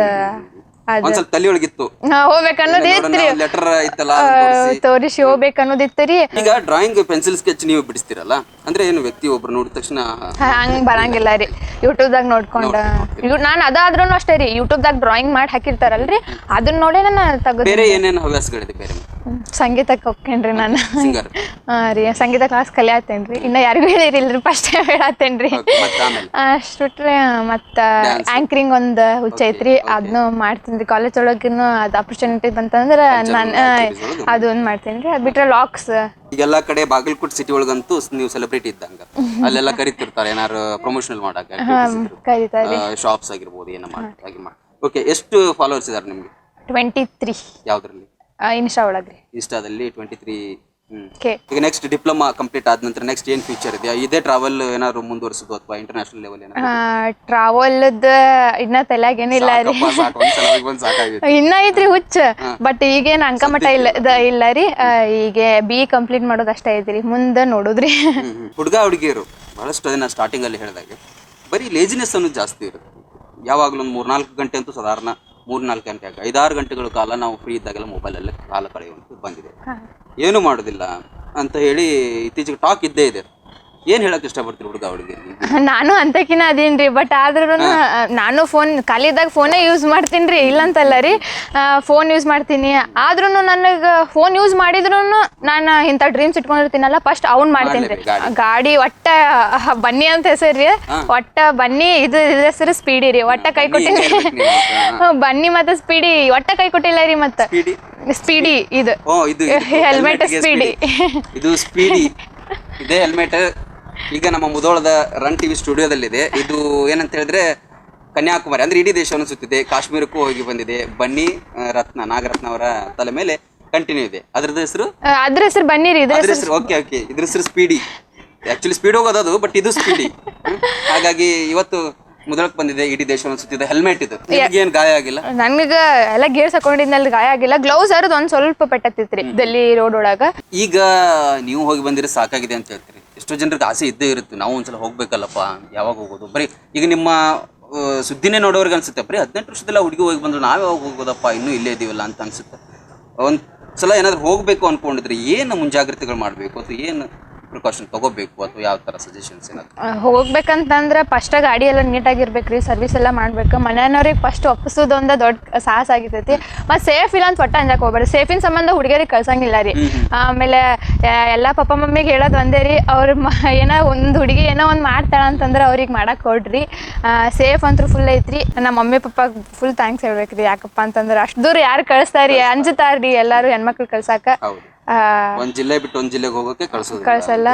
ಒಂದ್ ಸ್ವಲ್ಪ ತಲೆ ಒಳಗಿತ್ತು ಹೋಗ್ಬೇಕು ಅನ್ನೋದು ಇತ್ರಿ ಲೆಟರ್ ಅದನ್ನ ತೋರ್ಸಿ. ತೋರಿಸಿ ಹೋಗ್ಬೇಕು ಅನ್ನೋದಿತ್ತು ರೀ. ಈಗ ಡ್ರಾಯಿಂಗ್ ಪೆನ್ಸಿಲ್ ಸ್ಕೆಚ್ ನೀವು ಬಿಡಿಸ್ತೀರಲ್ಲ ಅಂದ್ರೆ ಏನು ವ್ಯಕ್ತಿ ಒಬ್ರು ನೋಡಿದ ತಕ್ಷಣ ಹಂಗ್ ಬರಂಗಿಲ್ಲ ರೀ. ಯೂಟ್ಯೂಬ್ದಾಗ ನೋಡ್ಕೊಂಡ ನಾನು ಅದಾದ್ರೂ ಅಷ್ಟೇ ರೀ. ಯೂಟ್ಯೂಬ್ದಾಗ ಡ್ರಾಯಿಂಗ್ ಮಾಡಿ ಹಾಕಿರ್ತಾರಲ್ರಿ. ಅದನ್ನ ನೋಡಿ ನಾನು ತಗೋ ಬೇರೆ ಏನೇನು ಹವ್ಯಾಸಗಳಿದೆ ಬೇರೆ? ಸಂಗೀತಕ್ಕೆ ಹೋಗ್ತೇನ್ರಿ ನಾನು. ಸಿಂಗರ್ ಹಾಂ ರೀ ಸಂಗೀತ ಕ್ಲಾಸ್ ಕಲಿಯತ್ತೇನ್ರಿ. ಇನ್ನ ಯಾರಿಗೂ ಹೇಳಿರಿಲ್ರಿ ಫಸ್ಟ್ ಹೇಳತ್ತೇನ್ರಿ. ಮತ್ತೆ ಆಮೇಲೆ? ಅಷ್ಟು ಬಿಟ್ರೆ ಮತ್ತು ಆ್ಯಂಕ್ರಿಂಗ್ ಒಂದು ಹುಚ್ಚ ಐತ್ರಿ ಅದನ್ನು ಮಾಡ್ತೀನಿ ರೀ ಕಾಲೇಜ್ ಒಳಗಿನ ಅದು ಆಪರ್ಚುನಿಟಿ ಬಂತಂದ್ರೆ ನಾನು ಅದು ಒಂದು ಮಾಡ್ತೀನಿ ರೀ ಅದು ಬಿಟ್ರೆ ಲಾಕ್ಸ್ ಈಗೆಲ್ಲ ಕಡೆ ಬಾಗಲಕೋಟ್ ಸಿಟಿ ಒಳಗಂತೂ ನೀವು ಸೆಲೆಬ್ರಿಟಿ ಇದ್ದಂಗ. ಅಲ್ಲೆಲ್ಲ ಕರಿತಿರ್ತಾರೆ ಏನಾರು ಪ್ರಮೋಷನಲ್ ಮಾಡಕ್ಕೆ ಕರೀತಾರೆ. ಶಾಪ್ಸ್ ಆಗಿರ್ಬೋದು ಏನೋ ಮಾಡಿ ಓಕೆ ಎಷ್ಟು ಫಾಲೋವರ್ಸ್ ಇದ್ದಾರೆ ನಿಮಗೆ? ಟ್ವೆಂಟಿ ತ್ರೀ ಯಾವ್ದ್ರಲ್ಲಿ? ಇನ್ಸ್ಟಾ ಒಳಗೆ ರೀ ಇನ್ಸ್ಟಾದಲ್ಲಿ ಟ್ವೆಂಟಿ ತ್ರೀ ಓಕೆ ಈಗ ನೆಕ್ಸ್ಟ್ ಡಿಪ್ಲೊಮಾ ಕಂಪ್ಲೀಟ್ ಆದ ನಂತರ ನೆಕ್ಸ್ಟ್ ಏನ್ ಫ್ಯೂಚರ್ ಇದೆಯಾ ಇದೇ ಟ್ರಾವೆಲ್ ಏನಾದ್ರು ಮುಂದುವರಿಸೋದು ಅಥವಾ ಇಂಟರ್ನ್ಯಾಷನಲ್ ಲೆವೆಲ್ ಏನಾದ್ರು? ಟ್ರಾವೆಲ್ದ ಇನ್ನ ತಲೆಯಾಗ ಏನಿಲ್ಲ ರೀ. ಸಾಕಪ್ಪ, ಸಾಕು, ಒಂದ್ ಸಲ ಹೋಗಿ ಬಂದ್ ಸಾಕಾಗಿತ್ತು ಇನ್ನ ಐತ್ರಿ ಹುಚ್ಚ. ಬಟ್ ಈಗೇನ್ ಅಂಕಮಟ ಇಲ್ಲ ದ- ಇಲ್ಲ ರೀ. ಆ, ಈಗ ಬಿ ಕಂಪ್ಲೀಟ್ ಮಾಡೋದು ಅಷ್ಟೇ ಐತ್ರಿ. ಮುಂದೆ ನೋಡುದ್ರಿ. ಹುಡುಗ ಹುಡುಗಿಯರು ಬಹಳಷ್ಟು ಅದನ್ನ ಸ್ಟಾರ್ಟಿಂಗ್ ಅಲ್ಲಿ ಹೇಳಿದಾಗೆ ಬರೀ ಲೇಜಿನೆಸ್ ಅನ್ನೋದು ಜಾಸ್ತಿ ಇರುತ್ತೆ. ಯಾವಾಗಲೂ ಒಂದು ಮೂರ್ನಾಲ್ಕು ಗಂಟೆ ಅಂತೂ ಸಾಧಾರಣ ಮೂರ್ನಾಲ್ಕು ಗಂಟೆ ಆಗ ಐದಾರು ಗಂಟೆಗಳ ಕಾಲ ನಾವು ಫ್ರೀ ಇದ್ದಾಗೆಲ್ಲ ಮೊಬೈಲಲ್ಲೇ ಕಾಲ ಕಳೆಯುವಂಥದ್ದು ಬಂದಿದೆ. ಏನು ಮಾಡೋದಿಲ್ಲ ಅಂತ ಹೇಳಿ ಇತ್ತೀಚೆಗೆ ಟಾಕ್ ಇದ್ದೇ ಇದೆ. ಏನ್ ಹೇಳಕ್ ಇಷ್ಟಪಡ್ತೀರಿ ಹುಡುಗ ಹುಡುಗಿ ನಾನು ಅಂತಕಿನ ಅದೀನಿ ರೀ ಬಟ್ ಆದ್ರೂ ನಾನು ಫೋನ್ ಖಾಲಿದಾಗ ಫೋನೇ ಯೂಸ್ ಮಾಡ್ತೀನಿ ರೀ ಇಲ್ಲಂತಲ್ಲ ರೀ. ಫೋನ್ ಯೂಸ್ ಮಾಡ್ತೀನಿ. ಆದ್ರೂ ನನಗೆ ಫೋನ್ ಯೂಸ್ ಮಾಡಿದ್ರು ನಾನು ಇಂಥ ಡ್ರೀಮ್ಸ್ ಇಟ್ಕೊಂಡಿರ್ತೀನಲ್ಲ ಫಸ್ಟ್ ಅವ್ನು ಮಾಡ್ತೀನಿ ರೀ. ಗಾಡಿ. ಒಟ್ಟ ಬನ್ನಿ ಅಂತ ಹೆಸರು ರೀ. ಒಟ್ಟ ಬನ್ನಿ ಇದು ಹೆಸರು ಸ್ಪೀಡಿ ರೀ. ಒಟ್ಟ ಕೈ ಕೊಟ್ಟಿಲ್ಲ ಬನ್ನಿ ಮತ್ತೆ ಸ್ಪೀಡಿ ಒಟ್ಟ ಕೈ ಕೊಟ್ಟಿಲ್ಲ ರೀ ಮತ್ತೆ. ಸ್ಪೀಡಿ ಇದು. Helmet speedy. ಇದು ಸ್ಪೀಡಿ ಇದೇ ಹೆಲ್ಮೆಟ್ ಈಗ ನಮ್ಮ ಮುದೋಳದ ರನ್ ಟಿವಿ ಸ್ಟುಡಿಯೋದಲ್ಲಿದೆ. ಇದು ಏನಂತ ಹೇಳಿದ್ರೆ ಕನ್ಯಾಕುಮಾರಿ ಅಂದ್ರೆ ಇಡೀ ದೇಶವನ್ನು ಸುತ್ತಿದೆ ಕಾಶ್ಮೀರಕ್ಕೂ ಹೋಗಿ ಬಂದಿದೆ. ಬನ್ನಿ ಆ, ರತ್ನ ನಾಗರತ್ನ ಅವರ ತಲೆ ಮೇಲೆ ಕಂಟಿನ್ಯೂ ಇದೆ. ಅದ್ರದ್ದು ಹೆಸರು? ಅದ್ರ ಹೆಸರು ಬನ್ನಿ ರೀ ಇದ್ರ ಅದ್ರ ಹೆಸರು ಓಕೆ ಓಕೆ. ಇದ್ರ ಹೆಸರು ಸ್ಪೀಡಿ ಆಕ್ಚುಲಿ ಸ್ಪೀಡ್ ಹೋಗೋದು ಅದು ಬಟ್ ಇದು ಸ್ಪೀಡಿ ಹಾಗಾಗಿ ಇವತ್ತು ಮುದಳಕ್ ಬಂದಿದೆ ಇಡೀ ದೇಶವನ್ನು ಸುತ್ತಿದೆ ಹೆಲ್ಮೆಟ್ ಇದು. ಏನ್ ಗಾಯ ಆಗಿಲ್ಲ? ನನ್ಗ ಎಲ್ಲ ಗೇರ್ಸ್ ಹಾಕೊಂಡಿದ್ನಲ್ಲಿ ಗಾಯ ಆಗಿಲ್ಲ. ಗ್ಲೌಸ್ ಅರದ್ ಒಂದ್ ಸ್ವಲ್ಪ ಪೆಟ್ಟತ್ತಿತ್ರಿ ಡೆಲ್ಲಿ ರೋಡ್ ಒಳಗ. ಈಗ ನೀವು ಹೋಗಿ ಬಂದಿರ ಸಾಕಾಗಿದೆ ಅಂತ ಹೇಳ್ತೀರಿ. ಎಷ್ಟೋ ಜನರಿಗೆ ಆಸೆ ಇದ್ದೇ ಇರುತ್ತೆ, ನಾವು ಒಂದ್ಸಲ ಹೋಗ್ಬೇಕಲ್ಲಪ್ಪ, ಯಾವಾಗ ಹೋಗೋದು? ಬರೀ ಈಗ ನಿಮ್ಮ ಸುದ್ದಿನೇ ನೋಡೋರಿಗೆ ಅನ್ಸುತ್ತೆ, ಬರೀ ಹದಿನೆಂಟು ವರ್ಷದಲ್ಲ ಹುಡುಗಿ ಹೋಗಿ ಬಂದ್ರೆ ನಾವು ಯಾವಾಗ ಹೋಗೋದಪ್ಪ, ಇನ್ನೂ ಇಲ್ಲೇ ಇದೀವಲ್ಲ ಅಂತ ಅನ್ಸುತ್ತೆ. ಒಂದ್ ಸಲ ಏನಾದ್ರು ಹೋಗ್ಬೇಕು ಅನ್ಕೊಂಡಿದ್ರೆ ಏನು ಮುಂಜಾಗ್ರತೆಗಳು ಮಾಡಬೇಕು? ಅಥವಾ ಏನು ಪ್ರಿಕಾಷನ್ ತಗೋಬೇಕು ಅಥವಾ ಯಾವ ತರ ಸಜೆಷನ್ಸ್ ಏನಾದ್ರು? ಹೋಗ್ಬೇಕಂತಂದ್ರೆ ಫಸ್ಟ್ ಗಾಡಿ ಎಲ್ಲ ನೀಟಾಗಿರ್ಬೇಕ್ರಿ ಸರ್ವಿಸ್ ಎಲ್ಲ ಮಾಡ್ಬೇಕು. ಮನೆಯವ್ರಿಗೆ ಫಸ್ಟ್ ಒಪ್ಪಿಸೋದು ಒಂದ ದೊಡ್ಡ ಸಾಹಸ ಆಗಿರ್ತೈತಿ. ಮತ್ತೆ ಸೇಫ್ ಇಲ್ಲ ಅಂತ ಒಟ್ಟ ಅಂಜಾಕ್ ಸೇಫಿನ ಸಂಬಂಧ ಹುಡುಗಿಯರಿಗೆ ಕಳ್ಸಂಗಿಲ್ಲ ರೀ. ಆಮೇಲೆ ಎಲ್ಲಾ ಪಪ್ಪ ಮಮ್ಮಿಗೆ ಹೇಳೋದು ಒಂದೇ ರೀ ಅವ್ರ ಏನೋ ಒಂದು ಹುಡುಗಿ ಏನೋ ಒಂದು ಮಾಡ್ತಾಳ ಅಂತಂದ್ರೆ ಅವ್ರಿಗೆ ಮಾಡಾಕ್ ಕೊಡ್ರಿ ಸೇಫ್ ಅಂತೂ ಫುಲ್ ಐತ್ರಿ. ನಮ್ಮ ಮಮ್ಮಿ ಪಪ್ಪ ಫುಲ್ ಥ್ಯಾಂಕ್ಸ್ ಹೇಳ್ಬೇಕ್ರಿ. ಯಾಕಪ್ಪ ಅಂತಂದ್ರೆ ಅಷ್ಟು ದೂರ ಯಾರು ಕಳಿಸ್ತಾರಿ ಅಂಜುತ್ತಾರ್ರಿ ಎಲ್ಲಾರು ಹೆಣ್ಮಕ್ಳು ಕಳ್ಸಾಕ. ಒಂದ್ ಜಿಲ್ಲೆ ಬಿಟ್ಟು ಒಂದ್ ಜಿಲ್ಲೆಗೆ ಹೋಗೋಕೆ ಕಳ್ಸೋದು ಕಳ್ಸಲ್ಲ.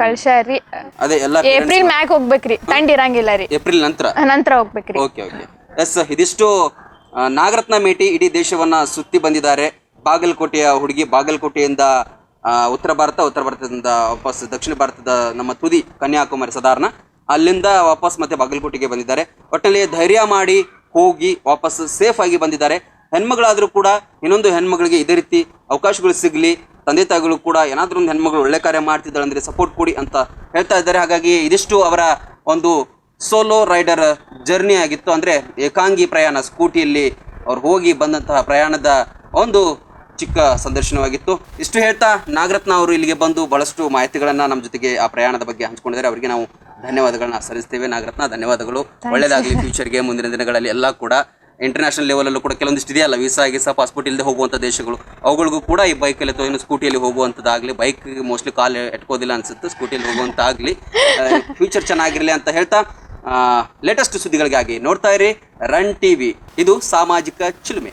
ಕಳ್ಸಾರಿ ಅದೇ ಎಲ್ಲ ಏಪ್ರಿಲ್ ಮ್ಯಾಗ್ ಹೋಗ್ಬೇಕ್ರಿ. ತಂಡ ಇರಂಗಿಲ್ಲ ರೀ. ಏಪ್ರಿಲ್ ನಂತರ? ನಂತರ ಹೋಗ್ಬೇಕ್ರಿ. Okay okay. ಎಸ್ ಇದಿಷ್ಟು ಆ, ನಾಗರತ್ನ ಮೇಟಿ ಇಡೀ ದೇಶವನ್ನ ಸುತ್ತಿ ಬಂದಿದ್ದಾರೆ. ಬಾಗಲಕೋಟೆಯ ಹುಡುಗಿ ಬಾಗಲಕೋಟೆಯಿಂದ ಆ, ಉತ್ತರ ಭಾರತ ಉತ್ತರ ಭಾರತದಿಂದ ವಾಪಸ್ ದಕ್ಷಿಣ ಭಾರತದ ನಮ್ಮ ತುದಿ ಕನ್ಯಾಕುಮಾರಿ ಸಾಧಾರಣ ಅಲ್ಲಿಂದ ವಾಪಸ್ ಮತ್ತೆ ಬಾಗಲಕೋಟೆಗೆ ಬಂದಿದ್ದಾರೆ. ಒಟ್ಟಲ್ಲಿ ಧೈರ್ಯ ಮಾಡಿ ಹೋಗಿ ವಾಪಸ್ ಸೇಫ್ ಆಗಿ ಬಂದಿದ್ದಾರೆ. ಹೆಣ್ಮಗಳಾದ್ರೂ ಕೂಡ ಇನ್ನೊಂದು ಹೆಣ್ಮಗಳಿಗೆ ಇದೇ ರೀತಿ ಅವಕಾಶಗಳು ಸಿಗಲಿ ತಂದೆ ತಾಯಿಗಳು ಕೂಡ ಏನಾದ್ರೂ ಒಂದು ಹೆಣ್ಮಗಳು ಒಳ್ಳೆ ಕಾರ್ಯ ಮಾಡ್ತಿದ್ದಾಳೆ ಅಂದರೆ ಸಪೋರ್ಟ್ ಕೊಡಿ ಅಂತ ಹೇಳ್ತಾ ಇದ್ದಾರೆ. ಹಾಗಾಗಿ ಇದಿಷ್ಟು ಅವರ ಒಂದು ಸೋಲೋ ರೈಡರ್ ಜರ್ನಿ ಆಗಿತ್ತು. ಅಂದರೆ ಏಕಾಂಗಿ ಪ್ರಯಾಣ ಸ್ಕೂಟಿಯಲ್ಲಿ ಅವ್ರು ಹೋಗಿ ಬಂದಂತಹ ಪ್ರಯಾಣದ ಒಂದು ಚಿಕ್ಕ ಸಂದರ್ಶನವಾಗಿತ್ತು. ಇಷ್ಟು ಹೇಳ್ತಾ ನಾಗರತ್ನ ಅವರು ಇಲ್ಲಿಗೆ ಬಂದು ಬಹಳಷ್ಟು ಮಾಹಿತಿಗಳನ್ನು ನಮ್ಮ ಜೊತೆಗೆ ಆ ಪ್ರಯಾಣದ ಬಗ್ಗೆ ಹಂಚಿಕೊಂಡಿದ್ದಾರೆ. ಅವರಿಗೆ ನಾವು ಧನ್ಯವಾದಗಳನ್ನ ಸಲ್ಲಿಸ್ತೇವೆ. ನಾಗರತ್ನ ಧನ್ಯವಾದಗಳು. ಒಳ್ಳೆಯದಾಗಲಿ ಫ್ಯೂಚರ್ಗೆ ಮುಂದಿನ ದಿನಗಳಲ್ಲಿ ಎಲ್ಲ ಕೂಡ. ಇಂಟರ್ನ್ಯಾಷನಲ್ ಲೆವೆಲಲ್ಲೂ ಕೂಡ ಕೆಲವೊಂದಿಷ್ಟು ಇದೆಯಲ್ಲ ವೀಸಾ ಗೀಸಾ ಪಾಸ್ಪೋರ್ಟ್ ಇಲ್ಲದೆ ಹೋಗುವಂಥ ದೇಶಗಳು. ಅವುಗಳಿಗೂ ಕೂಡ ಈ ಬೈಕಲ್ಲಿ ಅಥವಾ ಏನು ಸ್ಕೂಟಿಯಲ್ಲಿ ಹೋಗುವಂಥದ್ದಾಗಲಿ ಬೈಕ್ ಮೋಸ್ಟ್ಲಿ ಕಾಲು ಎಟ್ಕೋದಿಲ್ಲ ಅನ್ಸುತ್ತೆ ಸ್ಕೂಟಿಯಲ್ಲಿ ಹೋಗುವಂಥಾಗಲಿ ಫ್ಯೂಚರ್ ಚೆನ್ನಾಗಿರಲಿ ಅಂತ ಹೇಳ್ತಾ ಲೇಟೆಸ್ಟ್ ಸುದ್ದಿಗಳಿಗಾಗಿ ನೋಡ್ತಾ ಇರಿ ರನ್ ಟಿವಿ ಇದು ಸಾಮಾಜಿಕ ಚಿಲುಮೆ.